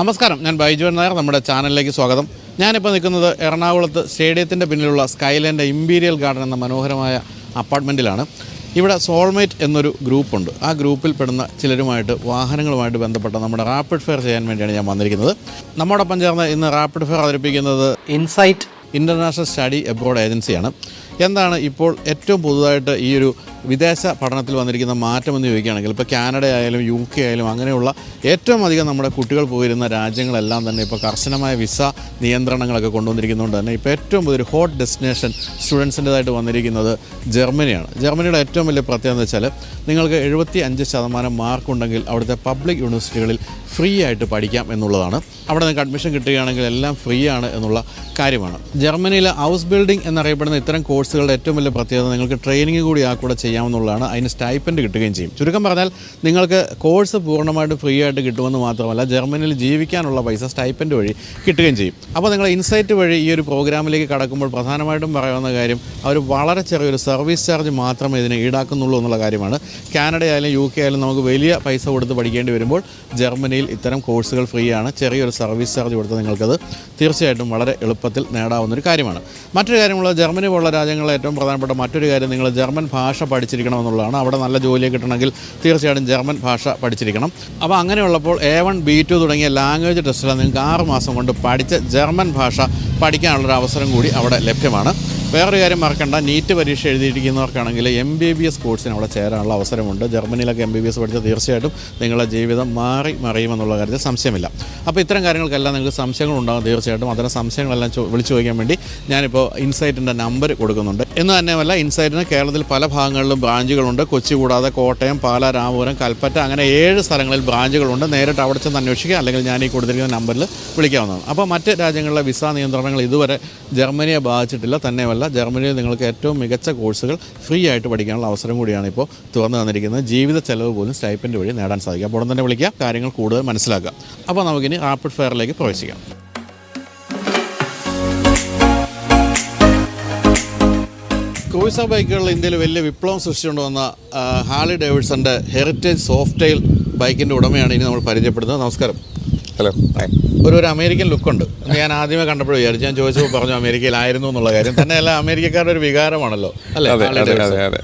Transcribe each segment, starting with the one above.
നമസ്കാരം ഞാൻ ബൈജുവൻ നായർ നമ്മുടെ ചാനലിലേക്ക് സ്വാഗതം. ഞാനിപ്പോൾ നിൽക്കുന്നത് എറണാകുളത്ത് സ്റ്റേഡിയത്തിന്റെ പിന്നിലുള്ള സ്കൈലാൻഡ് ഇമ്പീരിയൽ ഗാർഡൻ എന്ന മനോഹരമായ അപ്പാർട്ട്മെന്റിലാണ് ഇവിടെ സോൾമേറ്റ് എന്നൊരു ഗ്രൂപ്പുണ്ട്. ആ ഗ്രൂപ്പിൽ പെടുന്ന ചിലരുമായിട്ട് വാഹനങ്ങളുമായിട്ട് ബന്ധപ്പെട്ട നമ്മുടെ റാപ്പിഡ് ഫെയർ ചെയ്യാൻ വേണ്ടിയാണ് ഞാൻ വന്നിരിക്കുന്നത്. നമ്മോടൊപ്പം ചേർന്ന് ഇന്ന് റാപ്പിഡ് ഫെയർ അവതരിപ്പിക്കുന്നത് ഇൻസൈറ്റ് ഇന്റർനാഷണൽ സ്റ്റഡി എബ്രോഡ് ഏജൻസിയാണ്. എന്താണ് ഇപ്പോൾ ഏറ്റവും പുതുതായിട്ട് ഈ ഒരു വിദേശ പഠനത്തിൽ വന്നിരിക്കുന്ന മാറ്റം എന്ന് ചോദിക്കുകയാണെങ്കിൽ ഇപ്പോൾ കാനഡ ആയാലും യു കെ ആയാലും അങ്ങനെയുള്ള ഏറ്റവും അധികം നമ്മുടെ കുട്ടികൾ പോയിരുന്ന രാജ്യങ്ങളെല്ലാം തന്നെ ഇപ്പോൾ കർശനമായ വിസ നിയന്ത്രണങ്ങളൊക്കെ കൊണ്ടുവന്നിരിക്കുന്നതുകൊണ്ട് തന്നെ ഇപ്പോൾ ഏറ്റവും പുതിയൊരു ഹോട്ട് ഡെസ്റ്റിനേഷൻ സ്റ്റുഡൻസിന്റെതായിട്ട് വന്നിരിക്കുന്നത് ജർമ്മനിയാണ്. ജർമ്മനിയുടെ ഏറ്റവും വലിയ പ്രത്യേകത എന്ന് വെച്ചാൽ നിങ്ങൾക്ക് എഴുപത്തി അഞ്ച് ശതമാനം മാർക്കുണ്ടെങ്കിൽ അവിടുത്തെ പബ്ലിക് യൂണിവേഴ്സിറ്റികളിൽ ഫ്രീ ആയിട്ട് പഠിക്കാം എന്നുള്ളതാണ്. അവിടെ നിങ്ങൾക്ക് അഡ്മിഷൻ കിട്ടുകയാണെങ്കിൽ എല്ലാം ഫ്രീ ആണ് എന്നുള്ള കാര്യമാണ്. ജർമ്മനിയിലെ ഹൗസ് ബിൽഡിംഗ് എന്നറിയപ്പെടുന്ന ഇത്തരം കോഴ്സുകളുടെ ഏറ്റവും വലിയ പ്രത്യേകത നിങ്ങൾക്ക് ട്രെയിനിങ് കൂടി ആ കൂടെ ചെയ്യാമെന്നുള്ളതാണ് അതിന് സ്റ്റൈപ്പൻഡ് കിട്ടുകയും ചെയ്യും. ചുരുക്കം പറഞ്ഞാൽ നിങ്ങൾക്ക് കോഴ്സ് പൂർണമായിട്ട് ഫ്രീ ആയിട്ട് കിട്ടുമെന്ന് മാത്രമല്ല ജർമ്മനിയിൽ ജീവിക്കാനുള്ള പൈസ സ്റ്റൈപ്പൻഡ് വഴി കിട്ടുകയും ചെയ്യും. അപ്പോൾ നിങ്ങൾ ഇൻസൈറ്റ് വഴി ഈ ഒരു പ്രോഗ്രാമിലേക്ക് കടക്കുമ്പോൾ പ്രധാനമായിട്ടും പറയുന്ന കാര്യം അവർ വളരെ ചെറിയൊരു സർവീസ് ചാർജ് മാത്രമേ ഇതിനെ ഈടാക്കുന്നുള്ളൂ എന്നുള്ള കാര്യമാണ്. കാനഡ ആയാലും യു കെ ആയാലും നമുക്ക് വലിയ പൈസ കൊടുത്ത് പഠിക്കേണ്ടി വരുമ്പോൾ ജർമ്മനിയിൽ ഇത്തരം കോഴ്സുകൾ ഫ്രീ ആണ്. ചെറിയൊരു സർവീസ് ചാർജ് കൊടുത്ത് നിങ്ങൾക്കത് തീർച്ചയായിട്ടും വളരെ എളുപ്പത്തിൽ നേടാവുന്നൊരു കാര്യമാണ്. മറ്റൊരു കാര്യമുള്ള ജർമ്മനി പോലുള്ള രാജ്യങ്ങളിലെ ഏറ്റവും പ്രധാനപ്പെട്ട മറ്റൊരു കാര്യം നിങ്ങൾ ജർമ്മൻ ഭാഷ പഠിച്ചിരിക്കണമെന്നുള്ളതാണ്. അവിടെ നല്ല ജോലി കിട്ടണമെങ്കിൽ തീർച്ചയായിട്ടും ജർമ്മൻ ഭാഷ പഠിച്ചിരിക്കണം. അപ്പോൾ അങ്ങനെയുള്ളപ്പോൾ എ വൺ ബി ടു തുടങ്ങിയ ലാംഗ്വേജ് ടെസ്റ്റിൽ നിങ്ങൾക്ക് ആറ് മാസം കൊണ്ട് പഠിച്ച ജർമ്മൻ ഭാഷ പഠിക്കാനുള്ളൊരു അവസരം കൂടി അവിടെ ലഭ്യമാണ്. വേറൊരു കാര്യം മറക്കണ്ട. നീറ്റ് പരീക്ഷ എഴുതിയിരിക്കുന്നവർക്കാണെങ്കിൽ എം ബി ബി എസ് കോഴ്സിന് അവിടെ ചേരാനുള്ള അവസരമുണ്ട്. ജർമ്മനിയിലൊക്കെ എം ബി ബി എസ് പഠിച്ചാൽ തീർച്ചയായിട്ടും നിങ്ങളുടെ ജീവിതം മാറി മറിയുമെന്നുള്ള കാര്യത്തിൽ സംശയമില്ല. അപ്പോൾ ഇത്തരം കാര്യങ്ങൾക്കെല്ലാം നിങ്ങൾക്ക് സംശയങ്ങൾ സംശയങ്ങളുണ്ടാകും തീർച്ചയായിട്ടും. അത്തരം സംശയങ്ങളെല്ലാം വിളിച്ചു ചോദിക്കാൻ വേണ്ടി ഞാനിപ്പോൾ ഇൻസൈറ്റിന്റെ നമ്പർ കൊടുക്കുന്നുണ്ട്. എന്ന് തന്നെയുമല്ല ഇൻസൈറ്റിന് കേരളത്തിൽ പല ഭാഗങ്ങളിലും ബ്രാഞ്ചുകളുണ്ട്. കൊച്ചി കൂടാതെ കോട്ടയം പാല രാമപുരം കൽപ്പറ്റ അങ്ങനെ ഏഴ് സ്ഥലങ്ങളിൽ ബ്രാഞ്ചുകളുണ്ട്. നേരിട്ട് അവിടെ ചെന്ന് അന്വേഷിക്കുക. അല്ലെങ്കിൽ ഞാൻ ഈ കൊടുത്തിരിക്കുന്ന നമ്പറിൽ വിളിക്കാവുന്നതാണ്. അപ്പോൾ മറ്റ് രാജ്യങ്ങളിലെ വിസ നിയന്ത്രണങ്ങൾ ഇതുവരെ ജർമ്മനിയെ ബാധിച്ചിട്ടില്ല. തന്നെയുമല്ല ജർമ്മനിയിൽ നിങ്ങൾക്ക് ഏറ്റവും മികച്ച കോഴ്സുകൾ ഫ്രീ ആയിട്ട് പഠിക്കാനുള്ള അവസരം കൂടിയാണ് ഇപ്പോൾ തുറന്നു തന്നിരിക്കുന്നത്. ജീവിത ചെലവ് പോലും സ്റ്റൈപ്പൻഡ് വഴി നേടാൻ സാധിക്കും. അപ്പോൾ തന്നെ വിളിക്കുക കാര്യങ്ങൾ കൂടുതൽ മനസ്സിലാക്കുക അപ്പോൾ നമുക്കിനി റാപ്പിഡ് ഫയറിലേക്ക് പ്രവേശിക്കാം. ക്രൂസർ ബൈക്കുകളിൽ ഇന്ത്യയിൽ വലിയ വിപ്ലവം സൃഷ്ടിച്ചുകൊണ്ട് വന്ന ഹാലി ഡേവിഡ്സന്റെ ഹെറിറ്റേജ് സോഫ്റ്റ് ടൈൽ ബൈക്കിന്റെ ഉടമയാണ് ഇനി നമ്മൾ പരിചയപ്പെടുന്നത്. നമസ്കാരം. ഹലോ ഒരു ഒരു അമേരിക്കൻ ലുക്കുണ്ട്. ഞാൻ ആദ്യമേ കണ്ടപ്പോൾ വിചാരിച്ചു. ഞാൻ ചോദിച്ചപ്പോൾ പറഞ്ഞു അമേരിക്കയിലായിരുന്നു എന്നുള്ള കാര്യം. തന്നെ തന്നെയല്ല അമേരിക്കക്കാരുടെ ഒരു വികാരമാണല്ലോ. അല്ലേ.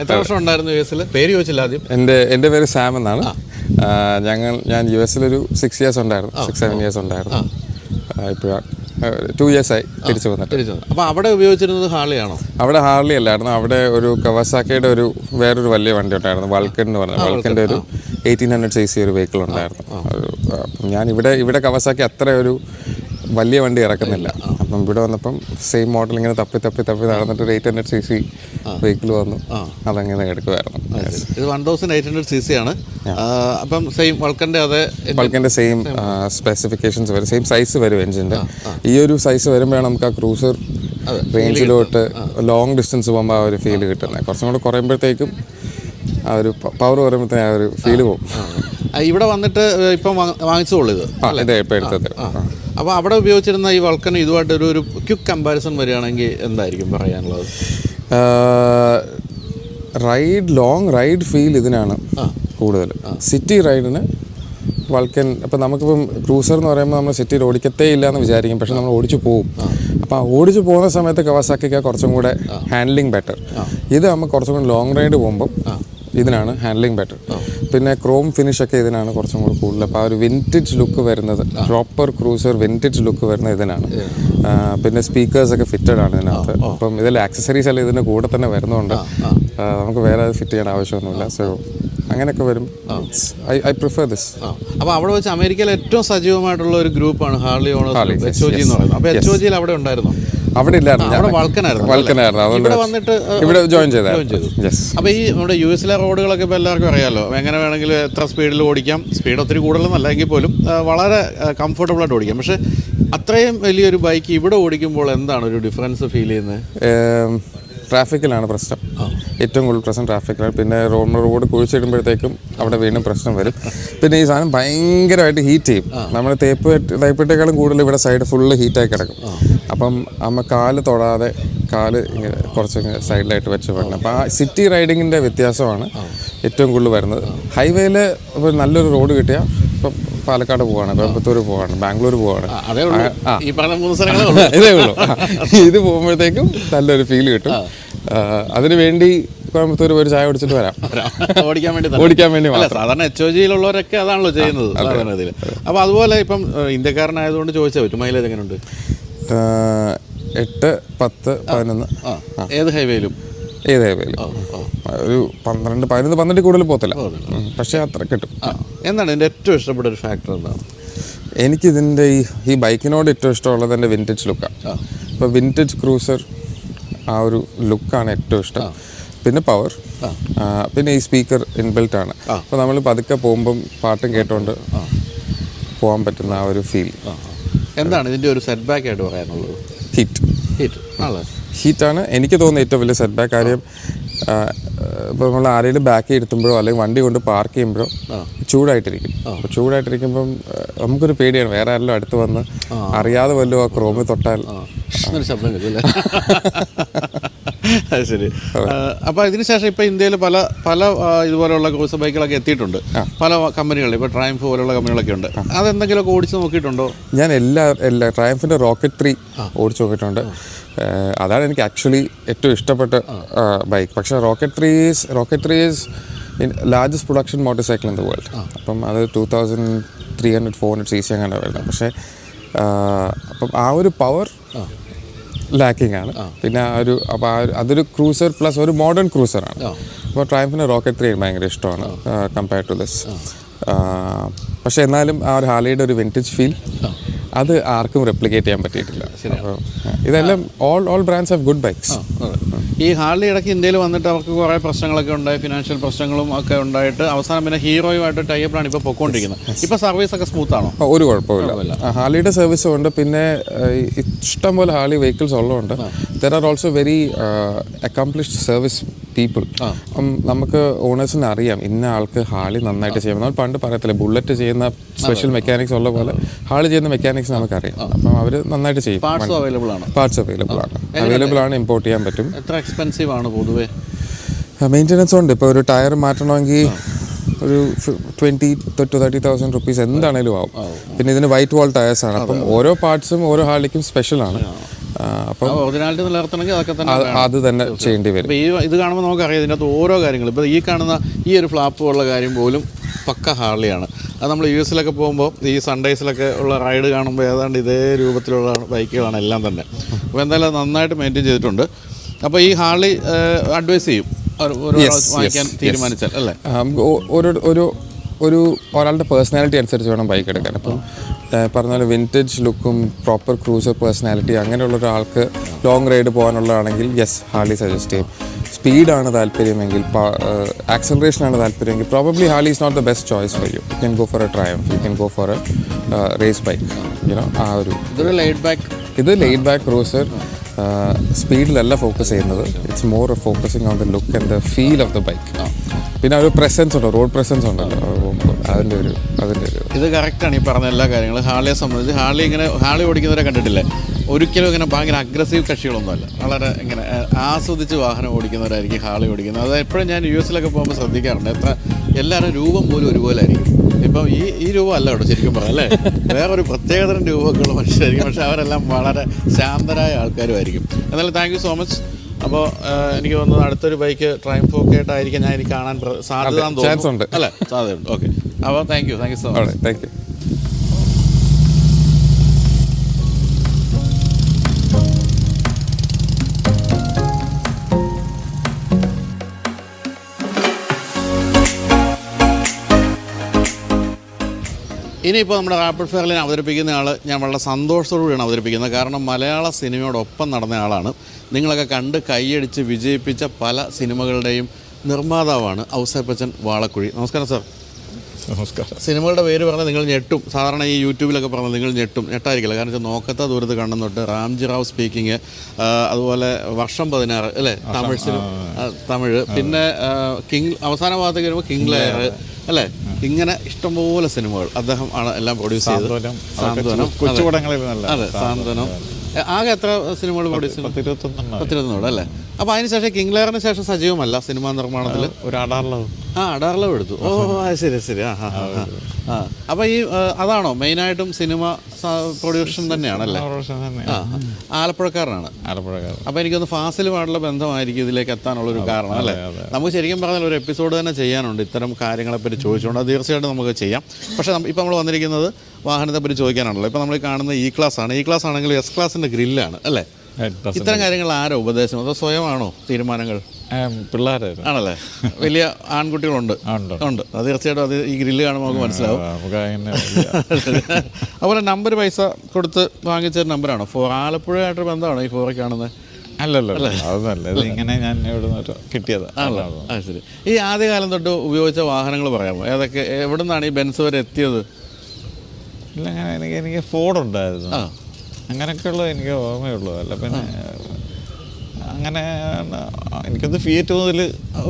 എത്ര വർഷം ഉണ്ടായിരുന്നു യു എസിൽ പേര് ചോദിച്ചില്ല ആദ്യം. എന്റെ എന്റെ പേര് സാം എന്നാണ്. ഞങ്ങൾ ഞാൻ യു എസിലൊരു സിക്സ് ഇയേഴ്സ് ഉണ്ടായിരുന്നു. സിക്സ് സെവൻ ഇയേഴ്സ് ഉണ്ടായിരുന്നു. ഇപ്പോഴാണ് ടു ഇയേഴ്സ് ആയി തിരിച്ചു വന്നിട്ട്. അപ്പോൾ അവിടെ ഉപയോഗിച്ചിരുന്നത് ഹാർലിയാണോ അവിടെ ഹാർലി അല്ലായിരുന്നു. അവിടെ ഒരു കവാസാക്കയുടെ ഒരു വേറൊരു വലിയ വണ്ടി ഉണ്ടായിരുന്നു. വൾക്കൻ എന്ന് പറഞ്ഞ വൾക്കന്റെ ഒരു എയ്റ്റീൻ ഹൺഡ്രഡ് സി സി ഒരു വെഹിക്കിൾ ഉണ്ടായിരുന്നു. ഞാൻ ഇവിടെ ഇവിടെ കവാസാക്കി അത്ര ഒരു വലിയ വണ്ടി ഇറക്കുന്നില്ല. അപ്പം ഇവിടെ വന്നപ്പം സെയിം മോഡൽ ഇങ്ങനെ തപ്പി തപ്പി തപ്പി നടന്നിട്ട് ഒരു eight hundred C C vehicle വന്നു. അതങ്ങനെ എടുക്കുമായിരുന്നു ഇത് one thousand eight hundred CC C ആണ് അപ്പം സെയിം വൾക്കന്റെ അതേ വൾക്കന്റെ സെയിം സ്പെസിഫിക്കേഷൻസ് വരും. സെയിം സൈസ് വരും എഞ്ചിന്റെ ഈ ഒരു സൈസ് വരുമ്പോഴാണ് നമുക്ക് ആ ക്രൂസർ റേഞ്ചിലോട്ട് ലോങ് ഡിസ്റ്റൻസ് പോകുമ്പോൾ ആ ഒരു ഫീൽ കിട്ടുന്നത്. കുറച്ചും കൂടെ കുറയുമ്പോഴത്തേക്കും ആ ഒരു പവർ പറയുമ്പോഴത്തേക്കും ആ ഒരു ഫീൽ പോകും. ഇവിടെ വന്നിട്ട് ഇപ്പം വാങ്ങ- വാങ്ങിച്ചോളൂ ഇത്. അപ്പോൾ അവിടെ ഉപയോഗിച്ചിരുന്ന ഈ വൾക്കൻ ഇതുമായിട്ട് ഒരു ഒരു ക്വിക്ക് കമ്പാരിസൺ വരികയാണെങ്കിൽ എന്തായിരിക്കും പറയാനുള്ളത്? റൈഡ് ലോങ് റൈഡ് ഫീൽ ഇതിനാണ് കൂടുതൽ. സിറ്റി റൈഡിന് വൾക്കൻ അപ്പം നമുക്കിപ്പം ക്രൂസർ എന്ന് പറയുമ്പോൾ നമ്മൾ സിറ്റിയിൽ ഓടിക്കത്തേ ഇല്ല എന്ന് വിചാരിക്കും. പക്ഷെ നമ്മൾ ഓടിച്ചു പോകും അപ്പോൾ ആ ഓടിച്ചു പോകുന്ന സമയത്ത് കവാസാക്കിക്ക് കുറച്ചും കൂടെ ഹാൻഡ്ലിങ് ബെറ്റർ ഇത് നമ്മൾ കുറച്ചും കൂടെ ലോങ് റൈഡ് പോകുമ്പം ഇതിനാണ് ഹാൻഡ്ലിങ് ബെറ്റർ പിന്നെ ക്രോം ഫിനിഷ് ഒക്കെ ഇതിനാണ് കുറച്ചും കൂടി കൂടുതൽ. അപ്പോൾ ആ ഒരു വിന്റേജ് ലുക്ക് വരുന്നത് പ്രോപ്പർ ക്രൂസർ വിന്റേജ് ലുക്ക് വരുന്നത് ഇതിനാണ്. പിന്നെ സ്പീക്കേഴ്സ് ഒക്കെ ഫിറ്റഡ് ആണ് ഇതിനകത്ത്. അപ്പം ഇതിൽ ആക്സസറീസ് എല്ലാം ഇതിന്റെ കൂടെ തന്നെ വരുന്നതുകൊണ്ട് നമുക്ക് വേറെ ഫിറ്റ് ചെയ്യേണ്ട ആവശ്യമൊന്നുമില്ല. സോ അങ്ങനെയൊക്കെ വരും. ഐ ഐ പ്രിഫർ ദിസ് അപ്പോൾ അവിടെ വെച്ച് അമേരിക്കയിലെ ഏറ്റവും സജീവമായിട്ടുള്ള ഒരു ഗ്രൂപ്പാണ് Harley owners H O G എന്ന് പറയുന്നത്. അപ്പോൾ എച്ച് ഒ ജിയിൽ അവിടെ ഉണ്ടായിരുന്നു? അവിടെ ഇല്ലായിരുന്നു വൾക്കനായിരുന്നു. വൾക്കനായിരുന്നു. അതുകൊണ്ട് വന്നിട്ട് ഇവിടെ ജോയിൻ ചെയ്തു. അപ്പോൾ ഈ നമ്മുടെ യു എസിലെ റോഡുകളൊക്കെ ഇപ്പോൾ എല്ലാവർക്കും അറിയാമല്ലോ എങ്ങനെ വേണമെങ്കിലും എത്ര സ്പീഡിൽ ഓടിക്കാം. സ്പീഡ് ഒത്തിരി കൂടുതലൊന്നല്ല എങ്കിൽ പോലും വളരെ കംഫർട്ടബിൾ ആയിട്ട് ഓടിക്കാം. പക്ഷേ അത്രയും വലിയൊരു ബൈക്ക് ഇവിടെ ഓടിക്കുമ്പോൾ എന്താണ് ഒരു ഡിഫറൻസ് ഫീൽ ചെയ്യുന്നത്? ട്രാഫിക്കിലാണ് പ്രശ്നം. ഏറ്റവും കൂടുതൽ പ്രശ്നം ട്രാഫിക്കിലാണ്. പിന്നെ റോഡ് റോഡ് കുഴിച്ചിടുമ്പോഴത്തേക്കും അവിടെ വീണ്ടും പ്രശ്നം വരും. പിന്നെ ഈ സാധനം ഭയങ്കരമായിട്ട് ഹീറ്റ് ചെയ്യും. നമ്മൾ തേപ്പ് തേപ്പിട്ടേക്കാളും കൂടുതൽ ഇവിടെ സൈഡ് ഫുള്ള് ഹീറ്റായി കിടക്കും. അപ്പം അമ്മ കാൽ തൊടാതെ കാൽ ഇങ്ങനെ കുറച്ച് സൈഡിലായിട്ട് വെച്ച് വേണം അപ്പോൾ ആ സിറ്റി റൈഡിങ്ങിന്റെ വ്യത്യാസമാണ് ഏറ്റവും കൂടുതൽ വരുന്നത്. ഹൈവേയിൽ ഇപ്പോൾ നല്ലൊരു റോഡ് കിട്ടിയാൽ ഇപ്പം പാലക്കാട് പോവാണ് കോയമ്പത്തൂർ പോവാണ് ബാംഗ്ലൂർ പോവാണ്. ഈ പറഞ്ഞ മൂന്ന് സ്ഥലങ്ങളേ ഇതേ ഉള്ളൂ. ഇത് പോകുമ്പോഴത്തേക്കും നല്ലൊരു ഫീൽ കിട്ടും. അതിനു വേണ്ടി കോയമ്പത്തൂർ ഒരു ചായ കുടിച്ചിട്ട് വരാം. ഓടിക്കാൻ വേണ്ടി ഓടിക്കാൻ വേണ്ടി സാധാരണ എച്ച് ഒ ജിയിലുള്ളവരൊക്കെ അതാണല്ലോ ചെയ്യുന്നത് സാധാരണ അപ്പോൾ അതുപോലെ ഇപ്പം ഇന്ത്യക്കാരനായതുകൊണ്ട് ചോദിച്ചാൽ പറ്റും മൈലേജ് എങ്ങനെയുണ്ട് എട്ട് പത്ത് പതിനൊന്ന്. ഏത് ഹൈവേയിലും? ഏത് ഹൈവേയിലും ഒരു പന്ത്രണ്ട് പതിനൊന്ന് പന്ത്രണ്ട് കൂടുതൽ പോകത്തില്ല. പക്ഷേ അത്ര കിട്ടും. എന്താണ് എന്റെ ഏറ്റവും ഇഷ്ടപ്പെട്ട ഒരു ഫാക്ടർ എന്താണ്? എനിക്കിതിന്റെ ഈ ഈ ബൈക്കിനോട് ഏറ്റവും ഇഷ്ടമുള്ളത് എന്റെ വിന്റേജ് ലുക്കാണ് ഇപ്പോൾ വിന്റേജ് ക്രൂസർ ആ ഒരു ലുക്കാണ് ഏറ്റവും ഇഷ്ടം. പിന്നെ പവർ പിന്നെ ഈ സ്പീക്കർ ഇൻബിൽറ്റ് ആണ്. അപ്പോൾ നമ്മൾ പതുക്കെ പോകുമ്പം പാട്ടും കേട്ടോണ്ട് പോകാൻ പറ്റുന്ന ആ ഒരു ഫീൽ. എന്താണ് ഇതിന്റെ ഒരു സെറ്റ് ബാക്ക് ആയിട്ട് പറയാനുള്ളത്? ഹിറ്റ് ഹിറ്റ് ആണല്ലേ? ഹീറ്റാണ്. എനിക്ക് തോന്നുന്ന ഏറ്റവും വലിയ സെറ്റ് ബാക്ക് കാര്യം ഇപ്പോൾ നമ്മൾ ആരെങ്കിലും ബാക്കി ഇരുത്തുമ്പോഴോ അല്ലെങ്കിൽ വണ്ടി കൊണ്ട് പാർക്ക് ചെയ്യുമ്പോഴോ ചൂടായിട്ടിരിക്കും. അപ്പോൾ ചൂടായിട്ടിരിക്കുമ്പം നമുക്കൊരു പേടിയാണ്. വേറെ ആരെങ്കിലും അടുത്ത് വന്ന് അറിയാതെ വല്ലതും ആ ക്രോമിൽ തൊട്ടാൽ ശബ്ദം അത് ശരി. അപ്പോൾ ഇതിനുശേഷം ഇപ്പോൾ ഇന്ത്യയിൽ പല പല ഇതുപോലെയുള്ള ക്രൂസർ ബൈക്കുകളൊക്കെ എത്തിയിട്ടുണ്ട്. പല കമ്പനികൾ ഇപ്പോൾ ട്രയംഫ് പോലുള്ള കമ്പനികളൊക്കെ ഉണ്ട്. അതെന്തെങ്കിലുമൊക്കെ ഓടിച്ച് നോക്കിയിട്ടുണ്ടോ? ഞാൻ എല്ലാ എല്ലാ ട്രയംഫിന്റെ റോക്കറ്റ് ത്രീ ഓടിച്ച് നോക്കിയിട്ടുണ്ട്. അതാണ് എനിക്ക് ആക്ച്വലി ഏറ്റവും ഇഷ്ടപ്പെട്ട ബൈക്ക്. പക്ഷേ Rocket three is Rocket three is largest production motorcycle in the world അപ്പം അത് two thousand three hundred four hundred CC C അങ്ങനെ വരുന്നത്. പക്ഷേ അപ്പം ആ ഒരു പവർ ലാക്കിംഗ് ആണ്. പിന്നെ ആ ഒരു അപ്പോൾ അതൊരു ക്രൂസർ പ്ലസ് ഒരു മോഡേൺ ക്രൂസറാണ് അപ്പോൾ ട്രയംഫിന് റോക്കറ്റ് ത്രീ ഭയങ്കര ഇഷ്ടമാണ് കമ്പയർ ടു ദിസ് പക്ഷേ എന്നാലും ആ ഒരു ഹാലയുടെ ഒരു വിന്റേജ് ഫീൽ അത് ആർക്കും റെപ്ലിക്കേറ്റ് ചെയ്യാൻ പറ്റിയിട്ടില്ല. അപ്പോൾ ഇതെല്ലാം all all brands of good bikes ഈ ഹാർലി ഇടയ്ക്ക് ഇന്ത്യയിൽ വന്നിട്ട് അവർക്ക് കുറേ പ്രശ്നങ്ങളൊക്കെ ഉണ്ടായി ഫിനാൻഷ്യൽ പ്രശ്നങ്ങളും ഒക്കെ ഉണ്ടായിട്ട് അവസാനം പിന്നെ ഹീറോയുമായിട്ട് ടൈപ്പിലാണ് ഇപ്പോൾ പൊക്കോണ്ടിരിക്കുന്നത്. ഇപ്പോൾ സർവീസ് ഒക്കെ സ്മൂത്ത് ആണോ? ഒരു കുഴപ്പമില്ല. ഹാളിയുടെ ഹാലിയുടെ സർവീസും ഉണ്ട്. പിന്നെ ഇഷ്ടം പോലെ ഹാലി വെഹിക്കിൾസ് ഉള്ളതുകൊണ്ട് there are also very accomplished service people അപ്പം നമുക്ക് ഓണേഴ്സിന് അറിയാം. ഇന്ന ആൾക്ക് ഹാളി നന്നായിട്ട് ചെയ്യാം നമ്മൾ പണ്ട് പറയത്തില്ല ബുള്ളറ്റ് ചെയ്യുന്ന സ്പെഷ്യൽ മെക്കാനിക്സ് ഉള്ള പോലെ ഹാൾ ചെയ്യുന്ന മെക്കാനിക്സ് നമുക്കറിയാം. അപ്പം അവർ നന്നായിട്ട് ചെയ്യും. പാർട്സ് അവൈലബിൾ ആണ്. പാർട്സ് അവൈലബിൾ ആണ്. അവൈലബിൾ ആണ് ഇമ്പോർട്ട് ചെയ്യാൻ പറ്റും. എത്ര എക്സ്പെൻസീവ് ആണ് പൊതുവേ? മെയിന്റെനൻസ് ഉണ്ട്. ഇപ്പോൾ ഒരു ടയർ മാറ്റണമെങ്കിൽ ഒരു twenty two thirty thousand rupees എന്താണേലും ആവും. പിന്നെ ഇതിന് വൈറ്റ് വാൾ ടയേഴ്സ് ആണ്. അപ്പം ഓരോ പാർട്സും ഓരോ ഹാളിലേക്കും സ്പെഷ്യലാണ് അപ്പം ഒറിജിനാലിറ്റി നിലനിർത്തണമെങ്കിൽ അതൊക്കെ തന്നെ അത് തന്നെ ചെയ്യേണ്ടി വരും. ഈ ഇത് കാണുമ്പോൾ നമുക്കറിയാം ഇതിന്റെ അകത്ത് ഓരോ കാര്യങ്ങളും. ഇപ്പോൾ ഈ കാണുന്ന ഈ ഒരു ഫ്ലാപ്പ് ഉള്ള കാര്യം പോലും പക്ക ഹാർലിയാണ്. അത് നമ്മൾ യു എസിലൊക്കെ പോകുമ്പോൾ ഈ സൺഡേസിലൊക്കെ ഉള്ള റൈഡ് കാണുമ്പോൾ ഏതാണ്ട് ഇതേ രൂപത്തിലുള്ള ബൈക്കുകളാണ് എല്ലാം തന്നെ. അപ്പോൾ എന്തായാലും അത് നന്നായിട്ട് മെയിന്റെയിൻ ചെയ്തിട്ടുണ്ട്. അപ്പോൾ ഈ ഹാർലി അഡ്വൈസ് ചെയ്യും. Yes, വാങ്ങിക്കാൻ തീരുമാനിച്ചാൽ അല്ലേ? ഒരു ഒരു ഒരു ഒരാളുടെ പേഴ്സണാലിറ്റി അനുസരിച്ച് വേണം ബൈക്ക് എടുക്കാൻ. അപ്പം പറഞ്ഞാൽ പറഞ്ഞ പോലെ വിന്റേജ് ലുക്കും പ്രോപ്പർ ക്രൂസർ പേഴ്സണാലിറ്റി അങ്ങനെയുള്ള ഒരാൾക്ക് ലോങ് റൈഡ് പോകാനുള്ളതാണെങ്കിൽ യെസ് ഹാർലി സജസ്റ്റ് ചെയ്യും. സ്പീഡാണ് താല്പര്യമെങ്കിൽ ആക്സലറേഷനാണ് താല്പര്യമെങ്കിൽ probably Harley is not the best choice for you you can go for a Triumph you can go for a race bike you know ആ ഒരു ഇതൊരു ലൈറ്റ് ബാക്ക് ഇത് laid back cruiser സ്പീഡിലല്ല focus ചെയ്യുന്നത്. It's more focusing on the look and the feel of the bike പിന്നെ ഒരു presence ഉണ്ടോ road presence ഉണ്ടല്ലോ. അതിന്റെ ഒരു അതിന്റെ ഒരു ഇത് കറക്റ്റാണ് ഈ പറഞ്ഞ എല്ലാ കാര്യങ്ങളും. ഹാളിയെ സംബന്ധിച്ച് ഹാളി ഇങ്ങനെ ഹാളി ഓടിക്കുന്നവരെ കണ്ടിട്ടില്ലേ? ഒരിക്കലും ഇങ്ങനെ ഭയങ്കര അഗ്രസീവ് കക്ഷികളൊന്നുമല്ല. വളരെ ഇങ്ങനെ ആസ്വദിച്ച് വാഹനം ഓടിക്കുന്നവരായിരിക്കും ഹാളി ഓടിക്കുന്നത്. അത് എപ്പോഴും ഞാൻ യു എസിലൊക്കെ പോകുമ്പോൾ ശ്രദ്ധിക്കാറുണ്ട്. എത്ര എല്ലാവരും രൂപം പോലും ഒരുപോലെ ആയിരിക്കും ഇപ്പം ഈ ഈ രൂപം അല്ല കേട്ടോ ശരിക്കും പറയാം അല്ലേ? വേറൊരു പ്രത്യേകതരം രൂപമൊക്കെയുള്ള മനുഷ്യരായിരിക്കും. പക്ഷേ അവരെല്ലാം വളരെ ശാന്തരായ ആൾക്കാരുമായിരിക്കും. എന്നാലും താങ്ക് യു സോ മച്ച് അപ്പോൾ എനിക്ക് തോന്നുന്നത് അടുത്തൊരു ബൈക്ക് ട്രൈംഫോ ഒക്കെ ആയിട്ടായിരിക്കും ഞാൻ എനിക്ക് കാണാൻ സാധ്യത ചാൻസ് ഉണ്ട്. അല്ലേ? സാധ്യതയുണ്ട്. ഓക്കെ അപ്പോൾ thank you thank you so much thank you ഇനിയിപ്പോൾ നമ്മുടെ റാപ്പിഡ് ഫെയറിൽ അവതരിപ്പിക്കുന്ന ആൾ ഞാൻ വളരെ സന്തോഷത്തോടുകൂടിയാണ് അവതരിപ്പിക്കുന്നത്. കാരണം മലയാള സിനിമയോടൊപ്പം നടന്ന ആളാണ്. നിങ്ങളൊക്കെ കണ്ട് കൈയടിച്ച് വിജയിപ്പിച്ച പല സിനിമകളുടെയും നിർമ്മാതാവാണ് ഔസേപ്പച്ചൻ വാളക്കുഴി. നമസ്കാരം സാർ. നമസ്കാരം. സിനിമകളുടെ പേര് പറഞ്ഞാൽ നിങ്ങൾ ഞെട്ടും. സാധാരണ ഈ യൂട്യൂബിലൊക്കെ പറഞ്ഞാൽ നിങ്ങൾ ഞെട്ടും. ഞെട്ടായിരിക്കില്ല. കാരണം വെച്ചാൽ നോക്കത്ത ദൂരത്ത് കണ്ണം തൊട്ട് റാംജി റാവ് സ്പീക്കിങ് അതുപോലെ വർഷം പതിനാറ് അല്ലേ? തമിഴ് സിനിമ തമിഴ്. പിന്നെ കിങ് അവസാന ഭാഗത്തേക്ക് വരുമ്പോൾ കിങ് ലെയർ അല്ലേ? ഇങ്ങനെ ഇഷ്ടംപോലെ സിനിമകൾ അദ്ദേഹം ആണ് എല്ലാം പ്രൊഡ്യൂസ് ചെയ്തത്. സാന്ത്വനം, നല്ല അതെ സാന്ത്വനം. ആകെ എത്ര സിനിമകൾ പ്രൊഡ്യൂസ് പത്തിരുപത്തൊന്നോട് അല്ലേ? അപ്പോൾ അതിന് ശേഷം കിങ്ലെയറിന് ശേഷം സജീവമല്ല സിനിമാ നിർമ്മാണത്തിൽ ഒരു അടാറിലത്. ആ അടാർലവ് എടുത്തു. ഓ ശരി ശരി. ആ ആ അപ്പോൾ ഈ അതാണോ മെയിൻ ആയിട്ടും സിനിമ പ്രൊഡ്യൂഷൻ തന്നെയാണല്ലേ. ആലപ്പുഴക്കാരനാണ്. ആലപ്പുഴക്കാരൻ. അപ്പോൾ എനിക്കൊന്ന് ഫാസിലുമായിട്ടുള്ള ബന്ധമായിരിക്കും ഇതിലേക്ക് എത്താനുള്ള ഒരു കാരണം അല്ലേ? നമുക്ക് ശരിക്കും പറഞ്ഞാൽ ഒരു എപ്പിസോഡ് തന്നെ ചെയ്യാനുണ്ട്. ഇത്തരം കാര്യങ്ങളെപ്പറ്റി ചോദിച്ചുകൊണ്ട് അത് തീർച്ചയായിട്ടും നമുക്ക് ചെയ്യാം. പക്ഷേ ഇപ്പൊ നമ്മൾ വന്നിരിക്കുന്നത് വാഹനത്തെ പറ്റി ചോദിക്കാനാണല്ലോ. ഇപ്പോൾ നമ്മൾ കാണുന്ന ഇ ക്ലാസ് ആണ്. ഇ ക്ലാസ് ആണെങ്കിൽ എസ് ക്ലാസിന്റെ ഗ്രില്ലാണ് അല്ലേ? ഇത്തരം കാര്യങ്ങൾ ആരോ ഉപദേശം? അതോ സ്വയമാണോ തീരുമാനങ്ങൾ? പിള്ളേരായിരുന്നു. ആണല്ലേ? വലിയ ആൺകുട്ടികളുണ്ട്. ഉണ്ട്. അത് തീർച്ചയായിട്ടും അത് ഈ ഗ്രില്ല് കാണുമ്പോൾ നമുക്ക് മനസ്സിലാവും. അതുപോലെ നമ്പർ പൈസ കൊടുത്ത് വാങ്ങിച്ച നമ്പറാണോ ഫോർ ആലപ്പുഴയായിട്ട് ബന്ധമാണോ ഈ ഫോറൊക്കെ കാണുന്നത് അല്ലല്ലോ അതൊന്നല്ല ഇത് ഇങ്ങനെ ഞാൻ ഇവിടെ നിന്ന് ശരി. ഈ ആദ്യകാലം തൊട്ട് ഉപയോഗിച്ച വാഹനങ്ങൾ പറയാമോ? ഏതൊക്കെ എവിടെ നിന്നാണ് ഈ ബെൻസ് വരെ എത്തിയത്? ഇല്ല അങ്ങനെ എനിക്ക് എനിക്ക് ഫോർഡ് ഉണ്ടായിരുന്നു. അങ്ങനെയൊക്കെയുള്ള എനിക്ക് ഓർമ്മയുള്ളൂ. അല്ല പിന്നെ അങ്ങനെ എനിക്കത് ഫിയറ്റ് മുതൽ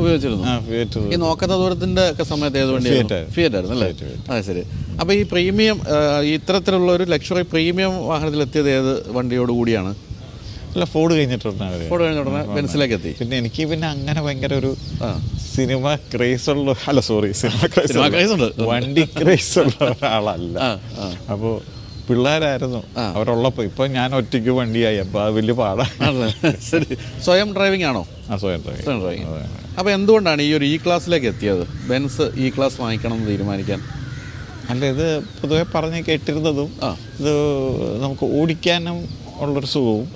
ഉപയോഗിച്ചിരുന്നു. ആ ഫിയറ്റ് ഈ നോക്കാത്ത ദൂരത്തിന്റെ ഒക്കെ സമയത്ത് ഏത് വണ്ടി. ഫിയറ്റ് ആയിരുന്നു. അല്ലേ? ആ ശരി. അപ്പോൾ ഈ പ്രീമിയം ഇത്തരത്തിലുള്ള ഒരു ലക്ഷറി പ്രീമിയം വാഹനത്തിൽ എത്തിയത് ഏത് വണ്ടിയോട് കൂടിയാണ്? അല്ല ഫോർഡ് കഴിഞ്ഞിട്ടുണ്ട് അവർ ഫോർഡ് കഴിഞ്ഞ ഉടനെ ബെൻസിലേക്ക് എത്തി. പിന്നെ എനിക്ക് പിന്നെ അങ്ങനെ ഭയങ്കര ഒരു സിനിമ ക്രേസ് ഉള്ള അല്ല സോറി സിനിമ ക്രേസ് ഉണ്ട്. വണ്ടി ക്രേസ് ഉള്ള ഒരാളല്ല. അപ്പോൾ പിള്ളേരായിരുന്നു. അവരുള്ളപ്പോൾ ഇപ്പൊ ഞാൻ ഒറ്റയ്ക്ക് വണ്ടിയായി അപ്പോൾ അത് വലിയ പാടാണ്. ശരി. സ്വയം ഡ്രൈവിംഗ് ആണോ? ആ സ്വയം ഡ്രൈവിംഗ് ഡ്രൈവിംഗ് അപ്പോൾ എന്തുകൊണ്ടാണ് ഈ ഒരു ഇ ക്ലാസ്സിലേക്ക് എത്തിയത്? ബെൻസ് ഇ ക്ലാസ് വാങ്ങിക്കണം എന്ന് തീരുമാനിക്കാൻ. അല്ല ഇത് പൊതുവെ പറഞ്ഞ് കേട്ടിരുന്നതും ഇത് നമുക്ക് ഓടിക്കാനും ഉള്ളൊരു സുഖവും.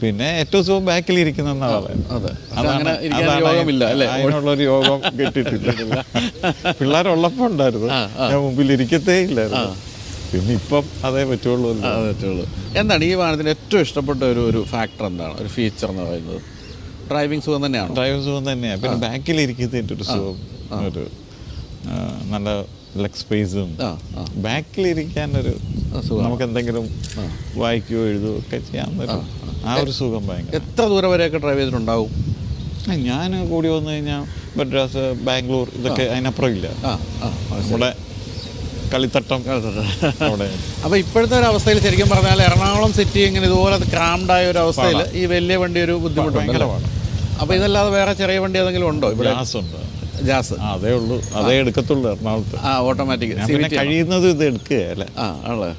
പിന്നെ ഏറ്റവും സുഖം ബാക്കിൽ ഇരിക്കുന്ന അതെ അല്ലേ? അതിനുള്ളൊരു യോഗം കിട്ടിയിട്ടില്ല. പിള്ളേരുള്ളപ്പോൾ ഉണ്ടായിരുന്നു ഞാൻ മുമ്പിൽ ഇരിക്കത്തേ ഇല്ലായിരുന്നു പിന്നെ ഇപ്പം അതേ പറ്റുള്ളൂ ആ, അതേ പറ്റുള്ളൂ. എന്താണ് ഈ വാഹനത്തിന് ഏറ്റവും ഇഷ്ടപ്പെട്ട ഒരു ഒരു ഫാക്ടർ എന്താണ്? ഒരു ഫീച്ചർ എന്ന് പറയുന്നത്. ഡ്രൈവിംഗ് സുഖം തന്നെയാണ്? ഡ്രൈവിംഗ് സുഖം തന്നെയാണ് പിന്നെ ബാക്കിൽ ഇരിക്കുന്നതിന്റെ ഒരു സുഖം ഒരു നല്ല ലെഗ് സ്പേസും ബാക്കിൽ ഇരിക്കാൻ ഒരു നമുക്ക് എന്തെങ്കിലും വായിക്കുകയോ എഴുതുകയോ ഒക്കെ ചെയ്യാവുന്നൊരു ആ ഒരു സുഖം ഭയങ്കര. എത്ര ദൂരം വരെയൊക്കെ ഡ്രൈവ് ചെയ്തിട്ടുണ്ടാവും? ഞാൻ കൂടി വന്നു കഴിഞ്ഞാൽ മദ്രാസ് ബാംഗ്ലൂർ ഇതൊക്കെ അതിനപ്പുറം ഇല്ല നമ്മുടെ കളിത്തട്ടം അവിടെ. അപ്പോൾ ഇപ്പോഴത്തെ ഒരു അവസ്ഥയിൽ ശരിക്കും പറഞ്ഞാൽ എറണാകുളം സിറ്റി ഇങ്ങനെ ഇതുപോലെ ക്രാംഡായ ഒരു അവസ്ഥയിൽ ഈ വലിയ വണ്ടി ഒരു ബുദ്ധിമുട്ടുണ്ട് അപ്പോൾ ഇതല്ലാതെ വേറെ ചെറിയ വണ്ടി ഏതെങ്കിലും ഉണ്ടോ ഇവിടെ? ഉണ്ട്. ജാസ് അതേ ഉള്ളൂ. അതേ എടുക്കത്തുള്ളൂ എറണാകുളത്ത്. ആ ഓട്ടോമാറ്റിക് പിന്നെ കഴിയുന്നത് ഇത് എടുക്കുകയല്ലേ? ആ ആണല്ലേ?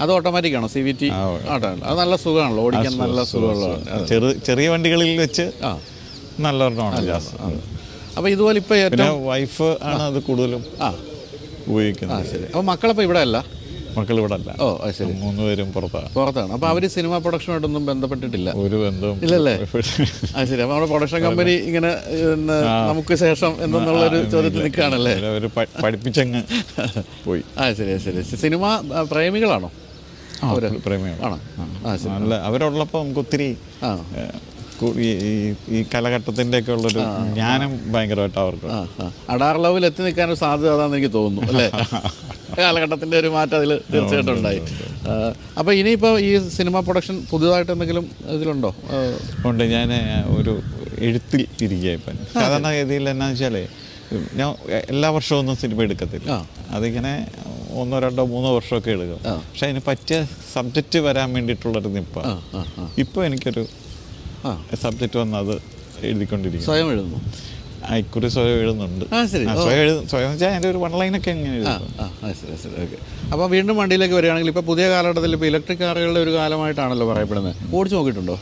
അത് ഓട്ടോമാറ്റിക് ആണോ? സി വി ടി അത് നല്ല സുഖമാണല്ലോ. ഓടിക്കാൻ നല്ല സുഖമുള്ള ചെറു ചെറിയ വണ്ടികളിൽ വെച്ച് ആ. നല്ല ഒരെണ്ണമാണ് ഗ്യാസ് അപ്പോൾ ഇതുപോലെ ഇപ്പോൾ വൈഫ് ആണ് അത് കൂടുതലും ആ. ആ ഉപയോഗിക്കുന്നത് ശരി. അപ്പോൾ മക്കളിപ്പോൾ ഇവിടെ അല്ല മക്കൾ ഇവിടെ അല്ല ഓ അത് ശരി. മൂന്ന് പേരും പുറത്താണ് പുറത്താണ്. അപ്പോൾ അവർ സിനിമ പ്രൊഡക്ഷനായിട്ടൊന്നും ബന്ധപ്പെട്ടിട്ടില്ല. ഒരു ബന്ധവും ഇല്ലല്ലേ? അത് ശരി. അപ്പോൾ നമ്മുടെ പ്രൊഡക്ഷൻ കമ്പനി ഇങ്ങനെ നമുക്ക് ശേഷം എന്തെന്നുള്ളൊരു ചോദ്യത്തിൽ നിൽക്കുകയാണല്ലേ? അവർ പഠിപ്പിച്ചങ്ങ് പോയി. ആ ശരി ശരി. സിനിമ പ്രേമികളാണോ? ആ ശരി. നല്ല അവരുള്ളപ്പോൾ നമുക്ക് ഒത്തിരി ഈ കാലഘട്ടത്തിന്റെ ഒക്കെ ഉള്ളൊരു ജ്ഞാനം ഭയങ്കരമായിട്ട് അവർക്ക്. അടാർ ലവിൽ എത്തി നിൽക്കാനൊരു സാധ്യത അതാന്ന് എനിക്ക് തോന്നുന്നു അല്ലേ? കാലഘട്ടത്തിന്റെ ഒരു മാറ്റം അതിൽ തീർച്ചയായിട്ടും ഉണ്ടായി. അപ്പോൾ ഇനിയിപ്പോൾ ഈ സിനിമ പ്രൊഡക്ഷൻ പുതിയതായിട്ട് എന്തെങ്കിലും ഇതിലുണ്ടോ? ഉണ്ട് ഞാൻ ഒരു എഴുത്തിൽ ഇരിക്കുക ഇപ്പം. സാധാരണ ഗതിയിൽ എന്നാന്ന് വെച്ചാൽ ഞാൻ എല്ലാ വർഷവും ഒന്നും സിനിമ എടുക്കത്തില്ല. അതിങ്ങനെ ഒന്നോ രണ്ടോ മൂന്നോ വർഷമൊക്കെ എടുക്കും. പക്ഷെ അതിന് പറ്റിയ സബ്ജക്റ്റ് വരാൻ വേണ്ടിയിട്ടുള്ളൊരു നിപ്പ. ഇപ്പോൾ എനിക്കൊരു സബ്ജക്റ്റ് വന്ന് അത് എഴുതിക്കൊണ്ടിരിക്കും സ്വയം എഴുതുന്നു. ഇക്കുറി സ്വയം എഴുതുന്നുണ്ട്. സ്വയം എഴുതും സ്വയം വെച്ചാൽ അതിന്റെ ഒരു വൺ ലൈനൊക്കെ എങ്ങനെ എഴുതും ശരി ശരി ഓക്കെ. അപ്പോൾ വീണ്ടും വണ്ടിയിലേക്ക് വരികയാണെങ്കിൽ ഇപ്പോൾ പുതിയ കാലഘട്ടത്തിൽ ഇപ്പോൾ ഇലക്ട്രിക് കാറുകളുടെ ഒരു കാലമായിട്ടാണല്ലോ പറയപ്പെടുന്നത്. ഓടിച്ചു നോക്കിയിട്ടുണ്ടോ?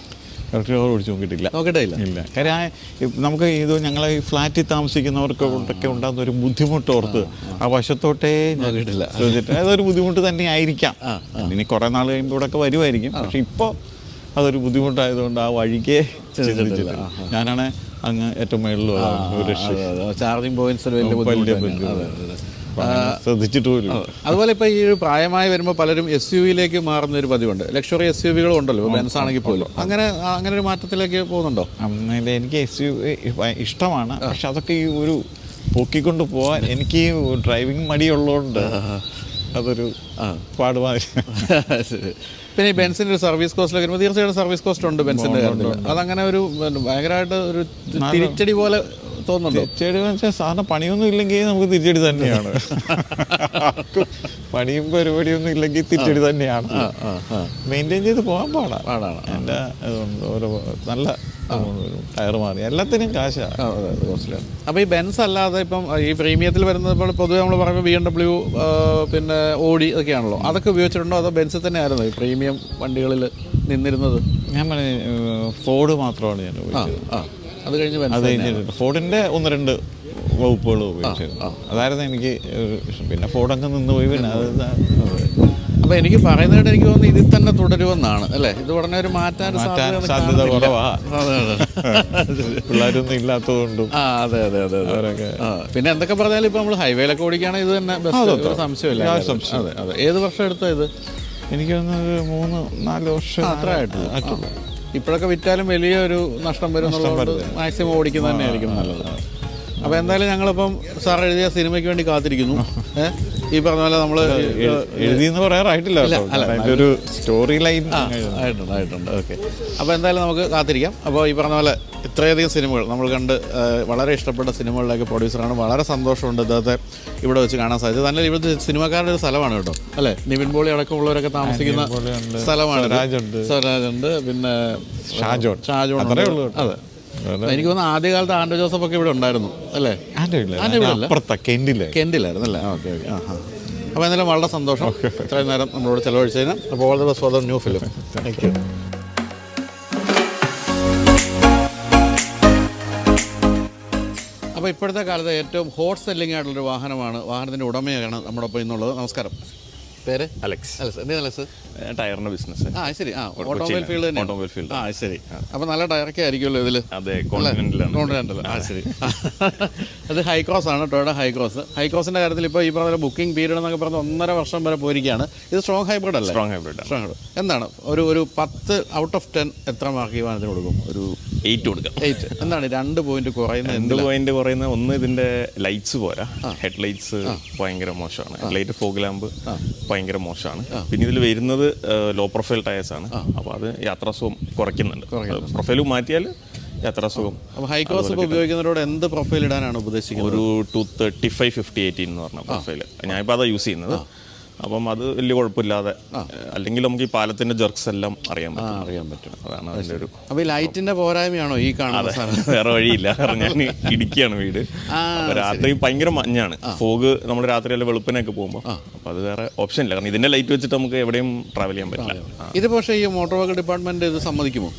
ഇലക്ട്രിക് കാർ ഓടിച്ചു നോക്കിയിട്ടില്ല. നോക്കിയിട്ടില്ല ഇല്ല. കാര്യം നമുക്ക് ഇത് ഞങ്ങളെ ഈ ഫ്ലാറ്റിൽ താമസിക്കുന്നവർക്ക് ഒക്കെ ഉണ്ടാകുന്ന ഒരു ബുദ്ധിമുട്ട് ഓർത്ത് ആ. വശത്തോട്ടേ നോക്കിയിട്ടില്ല. അതൊരു ബുദ്ധിമുട്ട് തന്നെ ആയിരിക്കാം ഇനി കുറേ നാൾ കഴിയുമ്പോൾ ഇവിടെ ഒക്കെ വരുമായിരിക്കും പക്ഷെ ഇപ്പോൾ അതൊരു ബുദ്ധിമുട്ടായതുകൊണ്ട് ആ വഴിക്കേ ചിന്തിച്ചില്ല ഞാനാണ് അങ്ങ് ഏറ്റവും മേളിലുള്ള ചാർജിങ് വലിയ പോലും ഇല്ല. അതുപോലെ ഇപ്പോൾ ഈ ഒരു പ്രായമായി വരുമ്പോൾ പലരും എസ് യു വിയിലേക്ക് മാറുന്ന ഒരു പതിവുണ്ട്. ലക്ഷറി എസ് യു വികളും ഉണ്ടല്ലോ ബെൻസ് ആണെങ്കിൽ പോലും. അങ്ങനെ അങ്ങനെ ഒരു മാറ്റത്തിലേക്ക് പോകുന്നുണ്ടോ? അങ്ങനെ എനിക്ക് എസ് യു ഇഷ്ടമാണ്. പക്ഷെ അതൊക്കെ ഈ ഒരു പൊക്കിക്കൊണ്ട് പോവാൻ എനിക്ക് ഡ്രൈവിംഗ് മടിയുള്ളതുകൊണ്ട് അതൊരു പാടുമാതിരി പിന്നെ ഈ ബെൻസിന്റെ ഒരു സർവീസ് കോസ്റ്റിൽ വരുമ്പോൾ തീർച്ചയായിട്ടും സർവീസ് കോസ്റ്റ് ഉണ്ട് ബെൻസിന്റെ കാര്യത്തിൽ അതങ്ങനെ ഒരു ഭയങ്കരമായിട്ട് ഒരു തിരിച്ചടി പോലെ തോന്നുന്നുണ്ട്? തിരിച്ചടി വെച്ചാൽ സാധാരണ പണിയൊന്നും ഇല്ലെങ്കിൽ നമുക്ക് തിരിച്ചടി തന്നെയാണ്. പണിയും പരിപാടിയൊന്നും ഇല്ലെങ്കിൽ തിരിച്ചടി തന്നെയാണ്. മെയിന്റെയിൻ ചെയ്ത് പോകാൻ പാടാണ് പാടാണ്. എന്റെ ഓരോ നല്ല ടയർ മാറി. എല്ലാത്തിനും കാശാണ് അപ്പോൾ ഈ ബെൻസ് അല്ലാതെ ഇപ്പം ഈ പ്രീമിയത്തിൽ വരുന്നത് ഇപ്പോൾ പൊതുവെ നമ്മൾ പറയുമ്പോൾ ബി എം ഡബ്ല്യു പിന്നെ ഓടി ഇതൊക്കെയാണല്ലോ അതൊക്കെ ഉപയോഗിച്ചിട്ടുണ്ടോ? അതോ ബെൻസ് തന്നെ ആയിരുന്നു ഈ പ്രീമിയം വണ്ടികളിൽ നിന്നിരുന്നത്? ഞാൻ പറഞ്ഞു ഫോർഡ് മാത്രമാണ് ഞാൻ അത് കഴിഞ്ഞ് അത് കഴിഞ്ഞിട്ട് ഫോർഡിന്റെ ഒന്ന് രണ്ട് വകുപ്പുകൾ ഉപയോഗിച്ചിരുന്നു. അതായിരുന്നു എനിക്ക് പിന്നെ ഫോർഡ് അങ്ങ് നിന്ന് പോയി പിന്നെ അത്. അപ്പോൾ എനിക്ക് പറയുന്നതായിട്ട് എനിക്ക് തോന്നുന്നു ഇതിൽ തന്നെ തുടരുമെന്നാണ് അല്ലേ? ഇത് ഉടനെ ഒരു മാറ്റാൻ സാധ്യത. പിള്ളേരൊന്നും ഇല്ലാത്തതുകൊണ്ടും. ആ അതെ അതെ അതെ പിന്നെ എന്തൊക്കെ പറഞ്ഞാലും ഇപ്പൊ നമ്മൾ ഹൈവേയിലൊക്കെ ഓടിക്കുകയാണെങ്കിൽ ഇത് തന്നെ ഒരു സംശയമില്ല. അതെ അതെ. ഏത് വർഷം എടുത്തോ ഇത്? എനിക്ക് തോന്നുന്നത് ഒരു മൂന്ന് നാല് വർഷം അത്ര ആയിട്ടുള്ളൂ. ഇപ്പോഴൊക്കെ വിറ്റാലും വലിയ ഒരു നഷ്ടം വരും എന്നുള്ളതുകൊണ്ട് മാക്സിമം ഓടിക്കുന്നത് തന്നെയായിരിക്കും നല്ലത്. അപ്പോൾ എന്തായാലും ഞങ്ങളിപ്പം സാർ എഴുതിയ സിനിമയ്ക്ക് വേണ്ടി കാത്തിരിക്കുന്നു. ഏ? ഈ പറഞ്ഞ പോലെ നമ്മൾ എഴുതിയെന്ന് പറയാറായിട്ടില്ല കേട്ടോ. കാരണം ഒരു സ്റ്റോറി ലൈൻ ആയിട്ടുണ്ട് ആയിട്ടുണ്ട്. ഓക്കെ. അപ്പോൾ എന്തായാലും നമുക്ക് കാത്തിരിക്കാം. അപ്പോൾ ഈ പറഞ്ഞ പോലെ ഇത്രയധികം സിനിമകൾ നമ്മൾ കണ്ട് വളരെ ഇഷ്ടപ്പെട്ട സിനിമകളിലേക്ക് പ്രൊഡ്യൂസറാണ്. വളരെ സന്തോഷമുണ്ട് ഇദ്ദേഹത്തെ ഇവിടെ വെച്ച് കാണാൻ സാധിച്ചത്. നല്ല ഇവിടുത്തെ സിനിമക്കാരുടെ ഒരു സ്ഥലമാണ് കേട്ടോ. അല്ലേ? നിവിൻ പോളി അടക്കമുള്ളവരൊക്കെ താമസിക്കുന്ന. സ്ഥലമാണ് രാജുണ്ട് സ്വരാജുണ്ട് പിന്നെ ഷാജോൺ. ഷാജോൺ അതെ. എനിക്ക് തോന്നുന്നു ആദ്യകാലത്ത് ആൻഡ്രോ ജോസഫ് ഒക്കെ ഇവിടെ ഉണ്ടായിരുന്നു അല്ലേ? അപ്പുറത്താ കെൻഡില്ലേ അല്ലേ ഓക്കെ ഓക്കെ. ആ അപ്പോൾ എന്തായാലും വളരെ സന്തോഷം. ഇത്രയും നേരം നമ്മളോട് ചെലവഴിച്ചതിന്. അപ്പോൾ all the best for the new film. Thank you അപ്പോൾ ഇപ്പോഴത്തെ കാലത്ത് ഏറ്റവും ഹോട്ട് സെല്ലിംഗ് ആയിട്ടുള്ളൊരു വാഹനമാണ് വാഹനത്തിന്റെ ഉടമയാണ് നമ്മുടെ ഒപ്പം ഇന്നുള്ളത്. നമസ്കാരം. പേര്? അലക്സ്. അലക്സ്. എന്ത് അലക്സ്? ടയറിന്റെ ബിസിനസ് ആ ശരി. ആ ഓട്ടോമൊബൈൽ ഫീൽഡ് തന്നെ ഓട്ടോമൊബൈൽ ഫീൽഡ്. ആ ശരി. അപ്പോൾ നല്ല ടയറൊക്കെ ആയിരിക്കുമല്ലോ ഇതിൽ അതെ കോണ്ടിനെന്റിലാണ് ആ ശരി. അത് ഹൈക്രോസ് ആണ് ടൊയോട്ട ഹൈക്രോസ്. ഹൈക്രോസിന്റെ കാര്യത്തിൽ ഇപ്പോൾ ഈ പറഞ്ഞ ബുക്കിംഗ് പീരീഡ് എന്നൊക്കെ പറഞ്ഞ ഒന്നര വർഷം വരെ പോയിരിക്കുകയാണ്. ഇത് സ്ട്രോങ് ഹൈബ്രിഡ് അല്ലേ? സ്ട്രോങ് ഹൈബ്രിഡ് സ്ട്രോങ് ഹൈബ്രിഡ് എന്താണ്? ഒരു ഒരു പത്ത് ഔട്ട് ഓഫ് ടെൻ എത്ര മാർക്ക് വാഹനത്തിന് കൊടുക്കും? ഒരു എയ്റ്റ് കൊടുക്കാം. എയ്റ്റ് എന്താണ്? രണ്ട് പോയിന്റ് കുറയുന്നത് എന്ത് പോയിന്റ് കുറയുന്നത് ഒന്ന് ഇതിന്റെ ലൈറ്റ്സ് പോരാ. ഹെഡ് ലൈറ്റ്സ് ഭയങ്കര മോശമാണ്. ഹെഡ് ലൈറ്റ് ഫോഗ് ലാമ്പ് ഭയങ്കര മോശമാണ്. പിന്നെ ഇതിൽ വരുന്നത് ലോ പ്രൊഫൈൽ ടയേഴ്സ് ആണ്. അപ്പോൾ അത് യാത്രാസുഖം കുറയ്ക്കുന്നുണ്ട്. പ്രൊഫൈൽ മാറ്റിയാൽ യാത്രാസുഖം അപ്പോൾ ഒക്കെ ഉപയോഗിക്കുന്നവരോട് എന്ത് പ്രൊഫൈൽ ഇടാനാണ് ഉപദേശിക്കുന്നത് ഒരു two thirty five fifty eighteen എന്ന് പറഞ്ഞ പ്രൊഫൈൽ ഞാനിപ്പോൾ അതാണ് യൂസ് ചെയ്യുന്നത്. അപ്പം അത് വലിയ കുഴപ്പമില്ലാതെ. അല്ലെങ്കിൽ നമുക്ക് ഈ പാലത്തിന്റെ ജെർക്സ് എല്ലാം അറിയാൻ പറ്റും. അറിയാൻ പറ്റും. അതാണ് അതിന്റെ ഒരു അപ്പോൾ ഈ ലൈറ്റിന്റെ പോരായ്മയാണോ ഈ സാധനം? വേറെ വഴിയില്ല. കാരണം ഞാൻ ഇടുക്കിയാണ് വീട്. രാത്രി ഭയങ്കര മഞ്ഞാണ്. ഫോഗ് നമ്മൾ രാത്രി അല്ല വെളുപ്പിനൊക്കെ പോകുമ്പോൾ അപ്പൊ അത് വേറെ ഓപ്ഷൻ ഇല്ല. കാരണം ഇതിന്റെ ലൈറ്റ് വെച്ചിട്ട് നമുക്ക് എവിടെയും ട്രാവൽ ചെയ്യാൻ പറ്റില്ല. ഇത് പക്ഷേ ഈ മോട്ടോർ വാഹന ഡിപ്പാർട്ട്മെന്റ് ഇത് സമ്മതിക്കുമോ?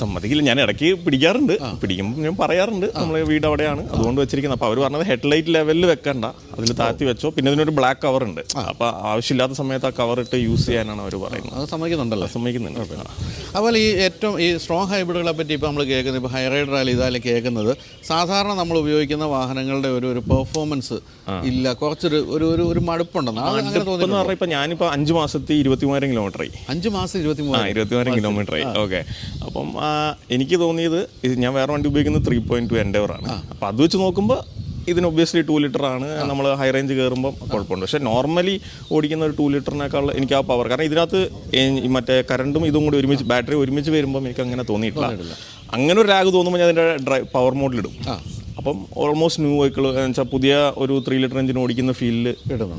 സമ്മതിക്കില്ല. ഞാൻ ഇടയ്ക്ക് പിടിക്കാറുണ്ട്. പിടിക്കുമ്പോൾ ഞാൻ പറയാറുണ്ട്. നമ്മളെ വീട് അവിടെയാണ്. അതുകൊണ്ട് വെച്ചിരിക്കുന്നത്. അപ്പോൾ അവർ പറഞ്ഞത് ഹെഡ് ലൈറ്റ് ലെവലിൽ വെക്കണ്ട. അതിൽ താഴ്ത്തി വെച്ചോ. പിന്നെ ഇതിനൊരു ബ്ലാക്ക് കവർ ഉണ്ട്. അപ്പോൾ ആവശ്യമില്ലാത്ത സമയത്ത് ആ കവർ ഇട്ട് യൂസ് ചെയ്യാനാണ് അവർ പറയുന്നത്. അത് സമ്മതിക്കുന്നുണ്ടല്ലോ? സമ്മതിക്കുന്നുണ്ട്. അതുപോലെ ഈ ഏറ്റവും ഈ സ്ട്രോങ് ഹൈബ്രിഡുകളെ പറ്റി ഇപ്പോൾ നമ്മൾ കേൾക്കുന്നത് ഇപ്പോൾ ഹൈറൈഡ് ആയാലും ഇതായാലും കേൾക്കുന്നത് സാധാരണ നമ്മൾ ഉപയോഗിക്കുന്ന വാഹനങ്ങളുടെ ഒരു ഒരു പെർഫോമൻസ് ഇല്ല. കുറച്ചൊരു ഒരു ഒരു ഒരു മടുപ്പുണ്ടെന്ന്. പറഞ്ഞാൽ ഞാനിപ്പോൾ അഞ്ച് മാസത്തെ ഇരുപത്തി മൂവായിരം കിലോമീറ്റർ ആയി. അഞ്ച് മാസം ഇരുപത്തി മൂവായിരം ഇരുപത്തി മൂവായിരം കിലോമീറ്റർ ആയി. ഓക്കെ. അപ്പം എനിക്ക് തോന്നിയത് ഞാൻ വേറെ വണ്ടി ഉപയോഗിക്കുന്നത് ത്രീ പോയിന്റ് ടു എൻഡവർ ആണ്. അപ്പം അത് വെച്ച് നോക്കുമ്പോൾ ഇതിന് ഒബ്വിയസ്ലി ടു ലിറ്റർ ആണ്. നമ്മൾ ഹൈ റേഞ്ച് കയറുമ്പോൾ കുഴപ്പമുണ്ട്. പക്ഷേ നോർമലി ഓടിക്കുന്ന ഒരു ടു ലിറ്ററിനേക്കാൾ എനിക്ക് ആ പവർ കാരണം ഇതിനകത്ത് മറ്റേ കറണ്ടും ഇതും കൂടി ഒരുമിച്ച് ബാറ്ററി ഒരുമിച്ച് വരുമ്പോൾ എനിക്ക് അങ്ങനെ തോന്നിയിട്ടില്ല. അങ്ങനെ ഒരു ലാഗ് തോന്നുമ്പോൾ ഞാൻ അതിന്റെ ഡ്രൈ പവർ മോഡിലിടും അപ്പം ഓൾമോസ്റ്റ് ന്യൂ വെഹിക്കിൾ വെച്ചാൽ പുതിയ ഒരു ത്രീ ലിറ്റർ എഞ്ചിൻ ഓടിക്കുന്ന ഫീലിൽ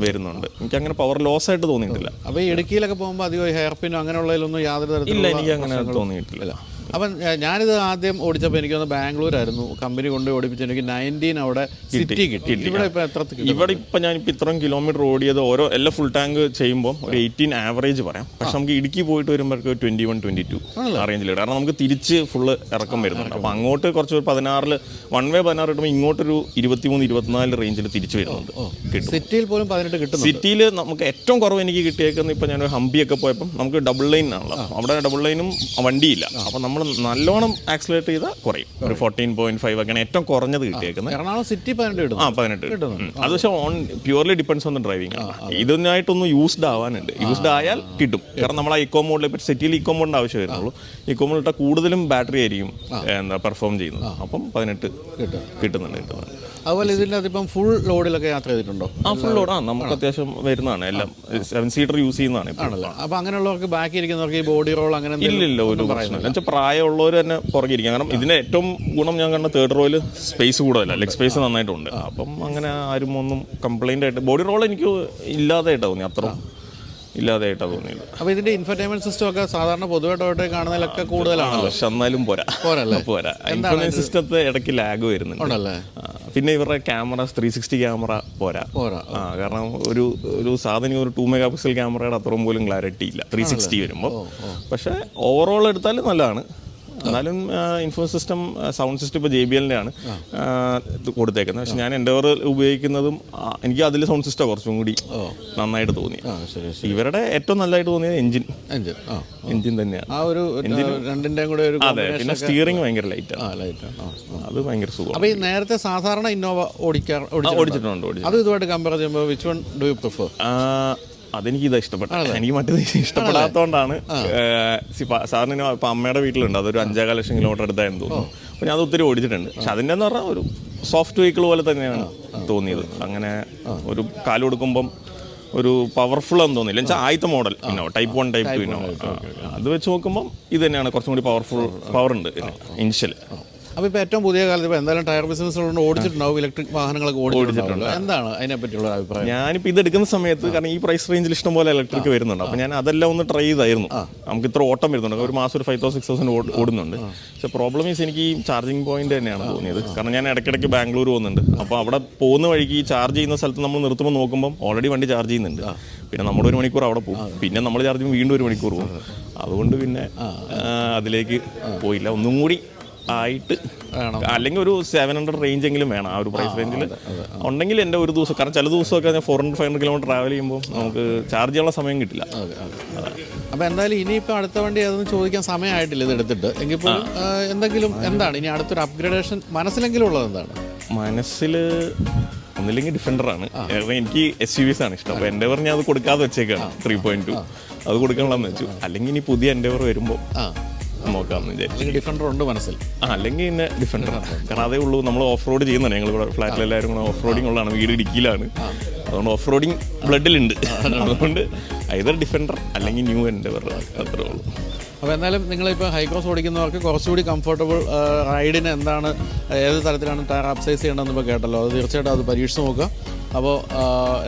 വരുന്നുണ്ട്. എനിക്ക് അങ്ങനെ പവർ ലോസ് ആയിട്ട് തോന്നിയിട്ടില്ല. അപ്പോൾ ഈ ഇടുക്കിയിലൊക്കെ പോകുമ്പോൾ അധികം ഹെയർ പിന്നോ അങ്ങനെയുള്ളതിലൊന്നും യാതൊരു ഇല്ല തരത്തിലുള്ള എനിക്ക് അങ്ങനെ തോന്നിയിട്ടില്ല അപ്പം ഞാനിത് ആദ്യം ഓടിച്ചപ്പോൾ എനിക്ക് വന്ന് ബാംഗ്ലൂരായിരുന്നു. കമ്പനി കൊണ്ട് ഓടിപ്പിച്ച് എനിക്ക് നയന്റീൻ അവിടെ സിറ്റി കിട്ടി. ഇവിടെ ഇപ്പോൾ എത്ര ഇവിടെ ഇപ്പം ഞാനിപ്പോൾ ഇത്രയും കിലോമീറ്റർ ഓടിയത് ഓരോ എല്ലാ ഫുൾ ടാങ്ക് ചെയ്യുമ്പോൾ ഒരു എയ്റ്റീൻ ആവറേജ് പറയാം. പക്ഷെ നമുക്ക് ഇടുക്കി പോയിട്ട് വരുമ്പോഴേക്ക് ട്വന്റി വൺ ട്വന്റി ടു ആ റേഞ്ചിൽ കാരണം നമുക്ക് തിരിച്ച് ഫുള്ള് ഇറക്കം വരുന്നുണ്ട്. അപ്പോൾ അങ്ങോട്ട് കുറച്ച് ഒരു പതിനാറിൽ വൺ വേ പതിനാറ് കിട്ടുമ്പോൾ ഇങ്ങോട്ടൊരു ഇരുപത്തിമൂന്ന് ഇരുപത്തിനാല് റേഞ്ചിൽ തിരിച്ച് വരുന്നുണ്ട്. കിട്ടും. സിറ്റിയിൽ പോലും പതിനെട്ട് കിട്ടും സിറ്റിയിൽ നമുക്ക് ഏറ്റവും കുറവ് എനിക്ക് കിട്ടിയേക്കുന്നത് ഇപ്പം ഞാൻ ഹംപിയൊക്കെ പോയപ്പോൾ നമുക്ക് ഡബിൾ ലൈൻ ആണല്ലോ. അവിടെ ഡബിൾ ലൈനും വണ്ടിയില്ല. അപ്പം നമ്മൾ നല്ലോണം ആക്സിലേറ്റ് ചെയ്താൽ കുറയും. ഒരു ഫോർട്ടീൻ പോയിന്റ് ഫൈവ് ഒക്കെയാണ് ഏറ്റവും കുറഞ്ഞത് കിട്ടിയേക്കുന്നത്. എറണാകുളം സിറ്റി പതിനെട്ട് ആ പതിനെട്ട് കിട്ടുന്നു. അത് പക്ഷേ on purely depends on the driving ആണ്. ഇതിനായിട്ടൊന്ന് യൂസ്ഡ് ആവാനുണ്ട്. യൂസ്ഡ് ആയാൽ കിട്ടും. കാരണം നമ്മൾ ആ ഇക്കോ മോഡിൽ ഇപ്പം സിറ്റിയിൽ ഇക്കോ മോഡിന്റെ ആവശ്യം വരുന്നുള്ളൂ ഇക്കോ മോഡിൽ കൂടുതലും ബാറ്ററി ആയിരിക്കും എന്താ പെർഫോം ചെയ്യുന്നത്. അപ്പം പതിനെട്ട് കിട്ടുന്നുണ്ട് കിട്ടുന്നുണ്ട്. അതുപോലെ ഇതിന്റെ അതിപ്പം ഫുൾ ലോഡിലൊക്കെ യാത്ര ചെയ്തിട്ടുണ്ടോ? ആ ഫുൾ ലോഡ് ആ നമുക്ക് അത്യാവശ്യം വരുന്നതാണ്. എല്ലാം സെവൻ സീറ്റർ യൂസ് ചെയ്യുന്നതാണ് ആണല്ലോ? അപ്പോൾ അങ്ങനെയുള്ളവർക്ക് ബാക്കി ഇരിക്കുന്നവർക്ക് ഈ ബോഡി റോൾ അങ്ങനെ ഇല്ല ഇല്ല ഒരു പ്രശ്നമില്ല. എന്നുവെച്ചാൽ പ്രായമുള്ളവർ തന്നെ പുറകെ ഇരിക്കാം. കാരണം ഇതിന്റെ ഏറ്റവും ഗുണം ഞാൻ കണ്ട തേർഡ് റോയിൽ സ്പേസ് കൂടുതലല്ല ലെഗ് സ്പേസ് നന്നായിട്ടുണ്ട്. അപ്പം അങ്ങനെ ആരും ഒന്നും കംപ്ലൈന്റ് ആയിട്ട് ബോഡി റോൾ എനിക്ക് ഇല്ലാതായിട്ടാണ് തോന്നി അത്ര ഇല്ലാതായിട്ടാ തോന്നിയത്. അപ്പോൾ ഇതിന്റെ ഇൻഫർടൈൻമെന്റ് സിസ്റ്റം ഒക്കെ സാധാരണ പൊതുവെ ടൊയോട്ട കാണുന്നതിലൊക്കെ കൂടുതലാണ് പക്ഷെ എന്നാലും പോരാ? പോരാ. സിസ്റ്റത്തെ ഇടയ്ക്ക് ലാഗ് വരുന്നുണ്ട്. പിന്നെ ഇവരുടെ ക്യാമറ ത്രീ സിക്സ്റ്റി ക്യാമറ പോരാ. പോരാ ആ കാരണം ഒരു ഒരു സാധനം ഒരു ടു മെഗാ പിക്സൽ ക്യാമറയുടെ അത്രയും പോലും ക്ലാരിറ്റി ഇല്ല. ത്രീ സിക്സ്റ്റി വരുമ്പോൾ പക്ഷേ ഓവറോൾ എടുത്താൽ നല്ലതാണ്. എന്നാലും ഇൻഫോ സിസ്റ്റം സൗണ്ട് സിസ്റ്റം ഇപ്പോൾ ജെ ബി എല്ലിന്റെ ആണ് കൊടുത്തേക്കുന്നത്. പക്ഷെ ഞാൻ എന്റെ ഉപയോഗിക്കുന്നതും എനിക്ക് അതിൽ സൗണ്ട് സിസ്റ്റം കുറച്ചും കൂടി നന്നായിട്ട് തോന്നി. ഇവരുടെ ഏറ്റവും നല്ലതായിട്ട് തോന്നിയത് എഞ്ചിൻ എഞ്ചിൻ തന്നെയാണ്. ആ ഒരു രണ്ടിന്റെയും കൂടെ ഒരു അതെ പിന്നെ സ്റ്റിയറിംഗ് ഭയങ്കര ലൈറ്റ്. അത് ഭയങ്കര സുഖം അപ്പോൾ ഈ നേരത്തെ സാധാരണ ഇന്നോവ ഓടിക്കാറ് ഓടിച്ചിട്ടുണ്ട്? അത് ഇതുമായിട്ട് കമ്പയർ ചെയ്യുമ്പോൾ which one do you prefer അതെനിക്ക് ഇത് ഇഷ്ടപ്പെട്ടു എനിക്ക് മറ്റേത് ഇഷ്ടപ്പെടാത്തതുകൊണ്ടാണ് സാറിന് ഇപ്പം അമ്മയുടെ വീട്ടിലുണ്ട്. അതൊരു അഞ്ചേകാൽ ലക്ഷം കിലോമീറ്റർ അടുത്തായിരുന്നു തോന്നുന്നു. അപ്പോൾ ഞാൻ അത് ഒത്തിരി ഓടിച്ചിട്ടുണ്ട് പക്ഷെ അതിന്റെ എന്ന് പറഞ്ഞാൽ ഒരു സോഫ്റ്റ് വെഹിക്കിൾ പോലെ തന്നെയാണ് തോന്നിയത്. അങ്ങനെ ഒരു കാൽ കൊടുക്കുമ്പം ഒരു പവർഫുൾ എന്ന് തോന്നിയില്ല എന്നുവെച്ചാൽ ആദ്യത്തെ മോഡൽ. ഇന്നോ ടൈപ്പ് വൺ ടൈപ്പ് ടു ഇന്നോ അത് വെച്ച് നോക്കുമ്പം ഇത് തന്നെയാണ് കുറച്ചും കൂടി പവർഫുൾ പവർ ഉണ്ട് ഇനിഷ്യൽ അപ്പോൾ ഇപ്പോൾ ഏറ്റവും പുതിയ കാലത്ത് ഇപ്പോൾ എന്തായാലും ടയർ ബിസിനസ് ഉള്ളതുകൊണ്ട് ഓടിച്ചിട്ടുണ്ടാവും ഇലക്ട്രിക് വാഹനങ്ങളൊക്കെ ഓടിച്ചിട്ടുണ്ട്. എന്താണ് അതിനെ പറ്റിയുള്ള അഭിപ്രായം? ഞാനിപ്പോൾ ഇത് എടുക്കുന്ന സമയത്ത് കാരണം ഈ പ്രൈസ് റേഞ്ചിൽ ഇഷ്ടം പോലെ ഇലക്ട്രിക് വരുന്നുണ്ട്. അപ്പോൾ ഞാൻ അതെല്ലാം ഒന്ന് ട്രൈ ചെയ്തായിരുന്നു. നമുക്ക് ഇത്ര ഓട്ടം വരുന്നുണ്ട്. ഒരു മാസം ഒരു ഫൈവ് തൗസൻഡ് സിക്സ് തൗസൻഡ് ഓടുന്നുണ്ട്. പക്ഷെ പ്രോബ്ലം ഈസ് എനിക്ക് ഈ ചാർജിങ് പോയിന്റ് തന്നെയാണ് തോന്നിയത്. കാരണം ഞാൻ ഇടയ്ക്കിടയ്ക്ക് ബാംഗ്ലൂർ പോകുന്നുണ്ട്. അപ്പോൾ അവിടെ പോകുന്ന വഴിക്ക് ഈ ചാർജ് ചെയ്യുന്ന സ്ഥലത്ത് നമ്മൾ നിർത്തുമ്പോൾ നോക്കുമ്പോൾ ഓൾറെഡി വണ്ടി ചാർജ് ചെയ്യുന്നുണ്ട്. പിന്നെ നമ്മൾ ഒരു മണിക്കൂർ അവിടെ പോകും. പിന്നെ നമ്മൾ ചാർജ് വീണ്ടും ഒരു മണിക്കൂർ പോകും. അതുകൊണ്ട് പിന്നെ അതിലേക്ക് പോയില്ല. ഒന്നും കൂടി ആയിട്ട് അല്ലെങ്കിൽ ഒരു സെവൻ ഹൺഡ്രഡ് റേഞ്ച് എങ്കിലും വേണം ആ ഒരു പ്രൈസ് റേഞ്ചിൽ ഉണ്ടെങ്കിൽ എന്റെ ഒരു ദിവസം കാരണം ചില ദിവസമൊക്കെ ഞാൻ four hundred five hundred kilometre travel ചെയ്യുമ്പോൾ നമുക്ക് ചാർജ് ചെയ്യാനുള്ള സമയം കിട്ടില്ല. അപ്പോൾ എന്തായാലും ഇനിയിപ്പോൾ അടുത്ത വണ്ടി ഏതെന്ന് ചോദിക്കാൻ സമയമായിട്ടില്ല ഇത് എടുത്തിട്ട്. എങ്കിൽ എന്തെങ്കിലും എന്താണ്? ഇനി അടുത്തൊരു അപ്ഗ്രേഡേഷൻ മനസ്സിലെങ്കിലും ഉള്ളത് എന്താണ്? മനസ്സിൽ ഒന്നില്ലെങ്കിൽ ഡിഫൻഡറാണ് കാരണം എനിക്ക് എസ് യു വിസ് ആണ് ഇഷ്ടം. അപ്പോൾ എന്റെ പറഞ്ഞാൽ അത് കൊടുക്കാതെ വെച്ചേക്കാണ്. ത്രീ പോയിന്റ് ടു അത് കൊടുക്കണമെന്ന് വെച്ചു. അല്ലെങ്കിൽ ഇനി പുതിയ എന്റെ വരുമ്പോൾ നോക്കാമെന്ന് വിചാരിച്ചു. ഡിഫൻഡർ ഉണ്ട് മനസ്സിൽ. ആ അല്ലെങ്കിൽ പിന്നെ ഡിഫൻഡർ കാരണം അതേ ഉള്ളൂ നമ്മൾ ഓഫ് റോഡ് ചെയ്യുന്നതാണ് ഞങ്ങൾ ഇവിടെ ഫ്ലാറ്റിൽ എല്ലാവരും കൂടെ ഓഫ് റോഡിംഗ് ഉള്ളതാണ്. വീട് ഇടുക്കിയിലാണ്. അതുകൊണ്ട് ഓഫ് റോഡിംഗ് ബ്ലഡിലുണ്ട് അതുകൊണ്ട് ഐതർ ഡിഫൻഡർ അല്ലെങ്കിൽ ന്യൂ എന്റെ അത്രേ ഉള്ളൂ. അപ്പോൾ എന്തായാലും നിങ്ങളിപ്പോൾ ഹൈക്രോസ് ഓടിക്കുന്നവർക്ക് കുറച്ചുകൂടി കംഫർട്ടബിൾ റൈഡിന് എന്താണ് ഏത് തരത്തിലാണ് ടയർ അപ്സൈസ് ചെയ്യേണ്ടതെന്ന് ഇപ്പോൾ കേട്ടല്ലോ. അത് തീർച്ചയായിട്ടും അത് പരീക്ഷിച്ച് നോക്കുക. അപ്പോൾ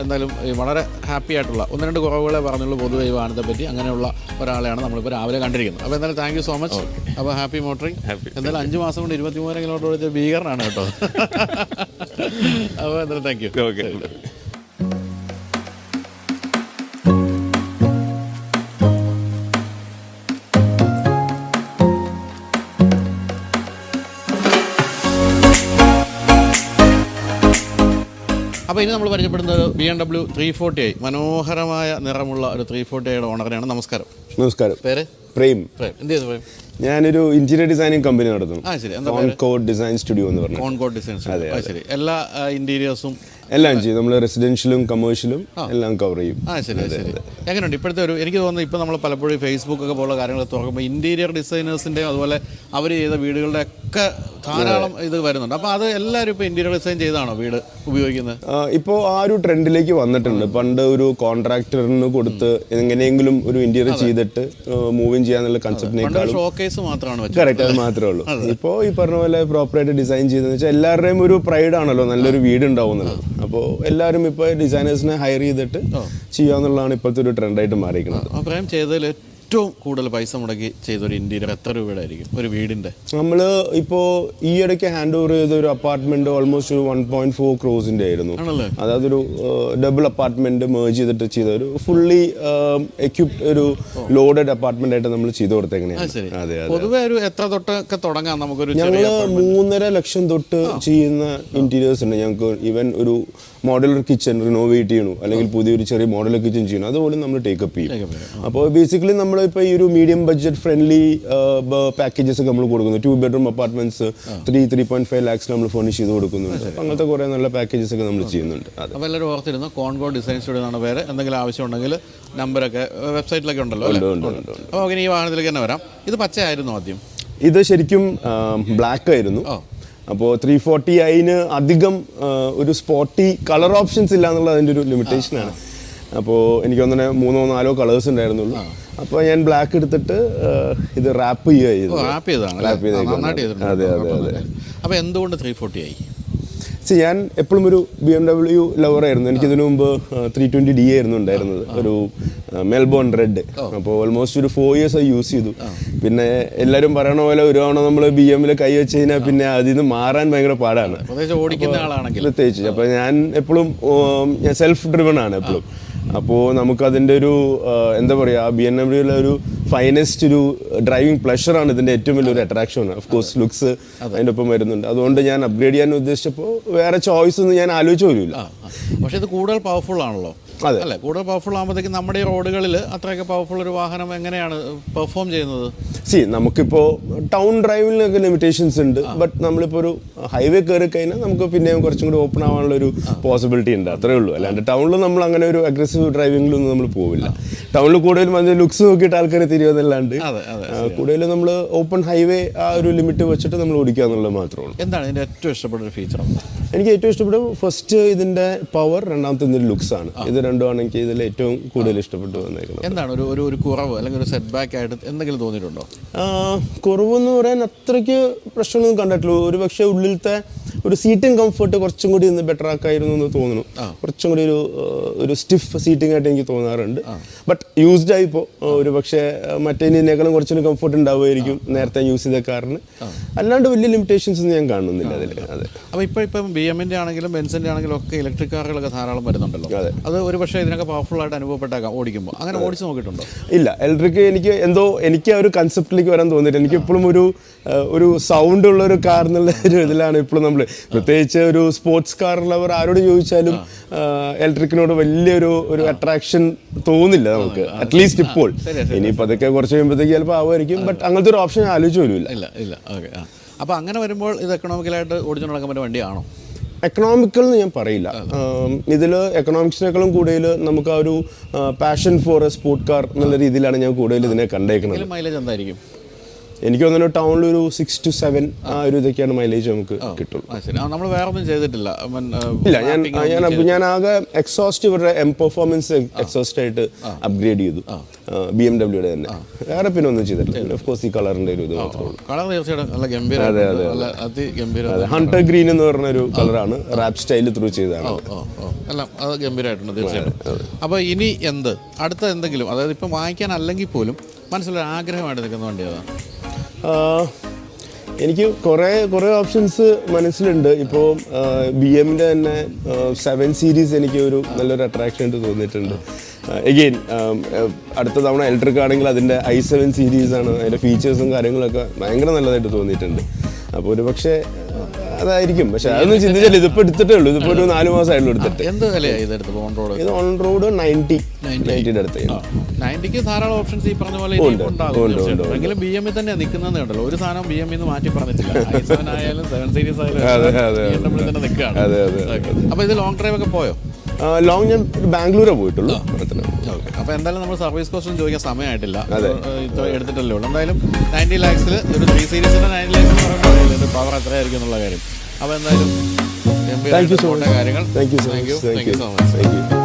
എന്തായാലും വളരെ ഹാപ്പി ആയിട്ടുള്ള ഒന്ന് രണ്ട് കുറവുകളെ പറഞ്ഞുള്ളൂ പൊതുവെ വാഹനത്തെ പറ്റി അങ്ങനെയുള്ള ഒരാളെയാണ് നമ്മളിപ്പോൾ രാവിലെ കണ്ടിരിക്കുന്നത്. അപ്പോൾ എന്തായാലും താങ്ക് യു സോ മച്ച് അപ്പോൾ ഹാപ്പി മോട്ടറിങ്. എന്തായാലും അഞ്ച് മാസം കൊണ്ട് ഇരുപത്തി മൂവായിരം കിലോമീറ്റർ ഓടിച്ച ഭീകരനാണ് കേട്ടോ. അപ്പോൾ എന്തായാലും താങ്ക് യു ഓക്കെ അപ്പോൾ ഇനി നമ്മൾ പരിചയപ്പെടുന്നത് B M W three forty I മനോഹരമായ നിറമുള്ള ഒരു ത്രീ ഫോർട്ടി ഐയുടെ ഓണറിനാണ് നമസ്കാരം. നമസ്കാരം. പേര്? പ്രേം. പ്രേം. എന്ത് ചെയ്തു പ്രേം? ഞാനൊരു ഇന്റീരിയർ ഡിസൈനിങ് കമ്പനി നടത്തുന്നു. ആ ശരി. എന്താ ഡിസൈൻ സ്റ്റുഡിയോ എന്ന് പറഞ്ഞു ഡിസൈൻ ഡിസൈൻസ് ആ ശരി. എല്ലാ ഇന്റീരിയേഴ്സും എല്ലാം ചെയ്യും. നമ്മൾ റെസിഡൻഷ്യലും കമേഴ്ഷ്യലും എല്ലാം കവർ ചെയ്യും. ആ ശരി ശരി. എങ്ങനെയുണ്ട്? ഇപ്പോഴത്തെ ഒരു എനിക്ക് തോന്നുന്നു ഇപ്പോൾ നമ്മൾ പലപ്പോഴും ഫേസ്ബുക്ക് ഒക്കെ പോലുള്ള കാര്യങ്ങൾ തുറക്കുമ്പോൾ ഇന്റീരിയർ ഡിസൈനേഴ്സിന്റെയും അതുപോലെ അവർ ചെയ്ത വീടുകളുടെ ഒക്കെ ധാരാളം ഇത് വരുന്നുണ്ട്. അപ്പോൾ അത് എല്ലാവരും ഇപ്പോൾ ഇന്റീരിയർ ഡിസൈൻ ചെയ്താണോ വീട് ഉപയോഗിക്കുന്നത്? ഇപ്പോൾ ആ ഒരു ട്രെൻഡിലേക്ക് വന്നിട്ടുണ്ട്. പണ്ട് ഒരു കോൺട്രാക്ടറിന് കൊടുത്ത് എങ്ങനെയെങ്കിലും ഒരു ഇന്റീരിയർ ചെയ്തിട്ട് മൂവിങ് ചെയ്യാന്നുള്ള പണ്ട് കൺസെപ്റ്റിനേക്കാളും ഷോക്കേസ് മാത്രമാണ് കറക്റ്റ് അത് മാത്രമേ ഉള്ളൂ. ഇപ്പോൾ ഈ പറഞ്ഞ പോലെ പ്രോപ്പറായിട്ട് ഡിസൈൻ ചെയ്തെന്ന് വെച്ചാൽ എല്ലാവരുടെയും ഒരു പ്രൈഡ് ആണല്ലോ. നല്ലൊരു വീട് ഉണ്ടാവുന്നത് അപ്പോൾ എല്ലാവരും ഇപ്പോൾ ഡിസൈനേഴ്സിനെ ഹയർ ചെയ്തിട്ട് ചെയ്യാന്നുള്ളതാണ് ഇപ്പോഴത്തെ ഒരു ട്രെൻഡായിട്ട് മാറിയിരിക്കുന്നത്. പ്രേം ചെയ്തതിൽ ഏറ്റവും കൂടുതൽ പൈസ മുടക്കി ചെയ്തൊരു ഇന്ത്യയിൽ എത്ര രൂപയുടെ ആയിരിക്കും ഒരു വീടിന്റെ നമ്മൾ ഇപ്പോ ഈ ഇടയ്ക്ക് ഹാൻഡ് ഓവർ ചെയ്ത ഒരു അപ്പാർട്ട്മെന്റ് ഓൾമോസ്റ്റ് ഒരു വൺ പോയിന്റ് ഫോർ ക്രോസിന്റെ ആയിരുന്നു. ആണല്ലേ? അതായത് ഒരു ഡബിൾ അപ്പാർട്ട്മെന്റ് മേജ് ചെയ്തിട്ട് ചെയ്ത ഒരു ഫുള്ളി എക്യുപ്ഡ് ഒരു ലോഡഡ് അപ്പാർട്ട്മെന്റ് ആയിട്ട് നമ്മൾ ചെയ്തു കൊടുത്തേക്കണേ. അതെ പൊതുവെ ഒരു എത്ര തൊട്ടൊക്കെ തുടങ്ങാം നമുക്കൊരു ചെറിയ ഞങ്ങൾ മൂന്നര ലക്ഷം തൊട്ട് ചെയ്യുന്ന ഇന്റീരിയേഴ്സ് ഉണ്ട്. ഞങ്ങൾക്ക് ഈവൻ ഒരു മോഡലർ കിച്ചൺ റിനോവേറ്റ് ചെയ്യണോ. അല്ലെങ്കിൽ പുതിയൊരു ചെറിയ മോഡലർ കിച്ചൺ ചെയ്യണം. അതുപോലെ നമ്മൾ ടേക്കപ്പ് ചെയ്യും. അപ്പോൾ ബേസിക്കലി നമ്മൾ ഇപ്പോൾ ഈ ഒരു മീഡിയം ബഡ്ജറ്റ് ഫ്രണ്ട്ലി പാക്കേജസ് ഒക്കെ നമ്മൾ കൊടുക്കുന്നു. Two bedroom apartments three three point five lakhs നമ്മൾ ഫർണിഷ് ചെയ്ത് കൊടുക്കുന്നുണ്ട്. അങ്ങനത്തെ കുറേ നല്ല പാക്കേജസ് ഒക്കെ നമ്മൾ ചെയ്യുന്നുണ്ട്. അപ്പോൾ എല്ലാവരും ഓർത്തിരുന്നു കോൺഗോ ഡിസൈൻ സ്റ്റുഡിയോ എന്നാണ് പേര്. എന്തെങ്കിലും ആവശ്യമുണ്ടെങ്കിൽ നമ്പരൊക്കെ വെബ്സൈറ്റിലൊക്കെ ഉണ്ടല്ലോ. അപ്പോൾ അങ്ങനെ ഈ വാഹനത്തിലേക്ക് തന്നെ വരാം. ഇത് പച്ചയായിരുന്നു ആദ്യം? ഇത് ശരിക്കും ബ്ലാക്ക് ആയിരുന്നു. അപ്പോൾ ത്രീ ഫോർട്ടി ഐന് അധികം ഒരു സ്പോട്ടി കളർ ഓപ്ഷൻസ് ഇല്ല എന്നുള്ളത് അതിന്റെ ഒരു ലിമിറ്റേഷൻ ആണ്. അപ്പോൾ എനിക്ക് തന്നെ മൂന്നോ നാലോ കളേഴ്സ് ഉണ്ടായിരുന്നുള്ളൂ. അപ്പോൾ ഞാൻ ബ്ലാക്ക് എടുത്തിട്ട് ഇത് റാപ്പ് ചെയ്യുക ചെയ്തു റാപ്പ് ചെയ്തതാണ്. അതെ അതെ അതെ. അപ്പോൾ എന്തുകൊണ്ട് ത്രീ ഫോർട്ടി ആയി? സി ഞാൻ എപ്പോഴും ഒരു ബി എം ഡബ്ല്യു ലവർ ആയിരുന്നു. എനിക്ക് ഇതിനു മുമ്പ് ത്രീ ട്വന്റി ഡി ആയിരുന്നു ഉണ്ടായിരുന്നത്. ഒരു മെൽബോൺ റെഡ് അപ്പോൾ ഓൾമോസ്റ്റ് ഒരു ഫോർ ഇയേഴ്സ് ആയി യൂസ് ചെയ്തു. പിന്നെ എല്ലാവരും പറയണ പോലെ ഒരു തവണ നമ്മൾ ബി എമ്മിൽ കൈ വെച്ച് കഴിഞ്ഞാൽ പിന്നെ അതിൽ നിന്ന് മാറാൻ ഭയങ്കര പാടാണ്. പ്രത്യേകിച്ച് ഓടിക്കുന്ന ആളാണെങ്കിൽ. പ്രത്യേകിച്ച് അപ്പോൾ ഞാൻ എപ്പോഴും ഞാൻ സെൽഫ് ഡ്രിവൺ ആണ് എപ്പോഴും. അപ്പോൾ നമുക്കതിന്റെ ഒരു എന്താ പറയുക ബി എൻ ഡബ്ല്യൂലെ ഒരു ഫൈനസ്റ്റ് ഒരു ഡ്രൈവിംഗ് പ്ലഷറാണ് ഇതിന്റെ ഏറ്റവും വലിയൊരു അട്രാക്ഷൻ ഓഫ് കോഴ്സ് ലുക്സ് അതിന്റെ ഒപ്പം വരുന്നുണ്ട്. അതുകൊണ്ട് ഞാൻ അപ്ഗ്രേഡ് ചെയ്യാൻ ഉദ്ദേശിച്ചപ്പോൾ വേറെ ചോയ്സ് ഒന്നും ഞാൻ ആലോചിച്ചു പോലുമില്ല. പക്ഷേ ഇത് കൂടുതൽ പവർഫുൾ ആണല്ലോ. അതെ. അല്ലേ? കൂടുതൽ പവർഫുൾ ആകുമ്പോഴത്തേക്കും നമ്മുടെ ഈ റോഡുകളിൽ അത്രയൊക്കെ പവർഫുൾ ഒരു വാഹനം എങ്ങനെയാണ് പെർഫോം ചെയ്യുന്നത്? സി നമുക്കിപ്പോൾ ടൗൺ ഡ്രൈവിലൊക്കെ ലിമിറ്റേഷൻസ് ഉണ്ട്. ബട്ട് നമ്മളിപ്പോൾ ഒരു ഹൈവേ കയറി കഴിഞ്ഞാൽ നമുക്ക് പിന്നെയും കുറച്ചും കൂടി ഓപ്പൺ ആവാനുള്ള ഒരു പോസിബിലിറ്റി ഉണ്ട്. അത്രേ ഉള്ളൂ. അല്ലാണ്ട് ടൗണിൽ നമ്മൾ അങ്ങനെ ഒരു അഗ്രസീവ് ഡ്രൈവിംഗിലൊന്നും നമ്മൾ പോവില്ല. ടൗണിൽ കൂടുതലും അതിന്റെ ലുക്സ് നോക്കിയിട്ട് ആൾക്കാർ തിരിയുമെന്നല്ലാണ്ട് അതെ കൂടുതലും നമ്മൾ ഓപ്പൺ ഹൈവേ ആ ഒരു ലിമിറ്റ് വെച്ചിട്ട് നമ്മൾ ഓടിക്കുക എന്നുള്ളത് മാത്രമേ ഉള്ളൂ. എന്താണ് ഇതിന്റെ ഏറ്റവും ഇഷ്ടപ്പെട്ട ഒരു ഫീച്ചർ എനിക്ക് ഏറ്റവും ഇഷ്ടപ്പെട്ട ഫസ്റ്റ് ഇതിന്റെ പവർ രണ്ടാമത്തെ ഇതിന്റെ ലുക്സ് ആണ്. ഇത് രണ്ടുമാണ് എനിക്ക് ഇതിൽ ഏറ്റവും കൂടുതൽ ഇഷ്ടപ്പെട്ടു വന്നേക്കുന്നത്. എന്താണ് ഒരു ഒരു ഒരു കുറവ് അല്ലെങ്കിൽ ഒരു സെറ്റ് ബാക്ക് ആയിട്ട് എന്തെങ്കിലും തോന്നിയിട്ടുണ്ടോ? കുറവെന്ന് പറയാൻ അത്രയ്ക്ക് പ്രശ്നമൊന്നും കണ്ടിട്ടുള്ളൂ ഒരു പക്ഷേ ഉള്ളിലത്തെ ഒരു സീറ്റിംഗ് കംഫർട്ട് കുറച്ചും കൂടി ഒന്ന് ബെറ്റർ ആക്കായിരുന്നു എന്ന് തോന്നുന്നു. കുറച്ചും കൂടി ഒരു ഒരു സ്റ്റിഫ് സീറ്റിംഗ് ആയിട്ട് എനിക്ക് തോന്നാറുണ്ട്. ബട്ട് യൂസ്ഡ് ആയിപ്പോൾ ഒരു പക്ഷേ മറ്റേതിനേക്കാളും കുറച്ചുകൂടി കംഫർട്ട് ഉണ്ടാവുമായിരിക്കും നേരത്തെ യൂസ് ചെയ്ത കാറിന്. അല്ലാണ്ട് വലിയ ലിമിറ്റേഷൻസ് ഒന്നും ഞാൻ കാണുന്നില്ല അതിൽ അതെ. അപ്പോൾ ഇപ്പോൾ ഇപ്പം ബി എമ്മിന്റെ ആണെങ്കിലും ബെൻസിന്റെ ആണെങ്കിലും ഒക്കെ ഇലക്ട്രിക് കാറുകളൊക്കെ ധാരാളം വരുന്നുണ്ടല്ലോ. അതെ. അത് ഒരു പക്ഷേ ഇതിനൊക്കെ പവർഫുൾ ആയിട്ട് അനുഭവപ്പെട്ടേക്കാം ഓടിക്കുമ്പോൾ അങ്ങനെ ഓടിച്ച് നോക്കിയിട്ടുണ്ടോ? ഇല്ല ഇലക്ട്രിക് എനിക്ക് എന്തോ എനിക്ക് ആ ഒരു കൺസെപ്റ്റിലേക്ക് വരാൻ തോന്നിയിട്ട് എനിക്ക് ഇപ്പോഴും ഒരു ഒരു സൗണ്ട് ഉള്ള ഒരു കാർ എന്നുള്ള ഒരു ഇതിലാണ് ഇപ്പോഴും നമ്മൾ പ്രത്യേകിച്ച് ഒരു സ്പോർട്സ് കാർ ഉള്ളവർ ആരോട് ചോദിച്ചാലും ഇലക്ട്രിക്കിനോട് വലിയൊരു ഒരു അട്രാക്ഷൻ തോന്നില്ല നമുക്ക്. അറ്റ്ലീസ്റ്റ് ഇപ്പോൾ. ഇനിയിപ്പോൾ അതൊക്കെ കുറച്ച് കഴിയുമ്പോഴത്തേക്ക് ചിലപ്പോൾ ആവുമായിരിക്കും. ബട്ട് അങ്ങനത്തെ ഒരു ഓപ്ഷൻ ആലോചിച്ച് പോലും ഇല്ല ഇല്ല. ഓക്കെ അപ്പോൾ അങ്ങനെ വരുമ്പോൾ ഇത് എക്കണോമിക്കലായിട്ട് ഓടിച്ചു നടക്കാൻ പറ്റിയ വണ്ടിയാണോ? എക്കണോമിക്കൽ എന്ന് ഞാൻ പറയില്ല. ഇതിൽ എക്കണോമിക്സിനേക്കാളും കൂടുതൽ നമുക്ക് ആ ഒരു passion for a sport car എന്നുള്ള രീതിയിലാണ് ഞാൻ കൂടുതൽ ഇതിനെ കണ്ടേക്കുന്നത്. മൈലേജ് എന്തായിരിക്കും? എനിക്ക് തോന്നുന്നു ടൗണിൽ ഒരു സിക്സ് ടു സെവൻ ആ ഒരു ഇതൊക്കെയാണ് മൈലേജ് നമുക്ക് കിട്ടുള്ളൂ. നമ്മൾ വേറെ ഒന്നും ചെയ്തിട്ടില്ല. ഇല്ല ഞാൻ ഞാൻ ആകെ എക്സോസ്റ്റ് ഇവരുടെ എം പെർഫോമൻസ് എക്സോസ്റ്റ് ആയിട്ട് അപ്ഗ്രേഡ് ചെയ്തു. ബി എം ഡബ്ല്യൂടെ തന്നെ. വേറെ പിന്നെ ഒന്നും ചെയ്തിട്ടില്ല. ഈ കളറിന്റെ ഒരു ഇത് മാത്രമേ അതെ ഹണ്ടർ ഗ്രീൻ എന്ന് പറഞ്ഞ ഒരു കളറാണ് റാപ് സ്റ്റൈൽ ത്രൂ ചെയ്തതാണ്. എല്ലാം അത് ഗംഭീരമായിട്ടുണ്ട് തീർച്ചയായിട്ടും. അപ്പോൾ ഇനി എന്ത്? അടുത്ത എന്തെങ്കിലും? അതായത് ഇപ്പം വാങ്ങിക്കാൻ അല്ലെങ്കിൽ പോലും മനസ്സിലൊരു ആഗ്രഹമായിട്ട് നിൽക്കുന്ന വണ്ടി എനിക്ക് കുറേ കുറേ ഓപ്ഷൻസ് മനസ്സിലുണ്ട്. ഇപ്പോൾ ബി എമ്മിന്റെ തന്നെ സെവൻ സീരീസ് എനിക്ക് ഒരു നല്ലൊരു അട്രാക്ഷൻ ആയിട്ട് തോന്നിയിട്ടുണ്ട്. എഗെയിൻ അടുത്ത തവണ ഇലക്ട്രിക് ആണെങ്കിൽ അതിന്റെ ഐ സെവൻ സീരീസാണ് അതിന്റെ ഫീച്ചേഴ്സും കാര്യങ്ങളൊക്കെ ഭയങ്കര നല്ലതായിട്ട് തോന്നിയിട്ടുണ്ട്. അപ്പോൾ ഒരു പക്ഷേ അതായിരിക്കും. പക്ഷെ അതൊന്നും ചിന്തിച്ചില്ല. ഇതിപ്പോ എടുത്തിട്ടേ ഉള്ളൂ. ഇതിപ്പോ ഒരു നാല് ആയിട്ട് എടുത്തിട്ട്. എന്ത് ഇതെടുത്ത് ഓൺ റോഡ് ഇത് ഓൺ റോഡ് നയന്റി നയന്റിയുടെ അടുത്ത് നയന്റിക്ക് ധാരാളം ഓപ്ഷൻസ് ഈ പറഞ്ഞ പോലെ എങ്കിലും ബി എമ്മിൽ തന്നെ നിൽക്കുന്നതെന്ന് കണ്ടല്ലോ ഒരു സാധനം ബി എമ്മിൽ നിന്ന് മാറ്റി പറഞ്ഞിട്ടില്ല. ആയാലും സെവൻ സീരീസ് ആയാലും തന്നെ നിൽക്കുകയാണ് അപ്പോൾ ഇത് ലോങ് ഡ്രൈവ് ഒക്കെ പോയോ? ലോങ് ഞാൻ ബാംഗ്ലൂരേ പോയിട്ടുള്ളൂ. ഓക്കെ. അപ്പോൾ എന്തായാലും നമ്മൾ സർവീസ് കോസ്റ്റ് ചോദിക്കാൻ സമയമായിട്ടില്ല. എടുത്തിട്ടല്ലേ ഉള്ളൂ. എന്തായാലും നയന്റി ലാക്സിൽ ഒരു ത്രീ സീരീസിന്റെ നയന്റി ലാക്സ് എന്ന് പറയുമ്പോൾ പവർ എത്രയായിരിക്കും എന്നുള്ള കാര്യം. അപ്പോൾ എന്തായാലും കാര്യങ്ങൾ. Thank you so much thank you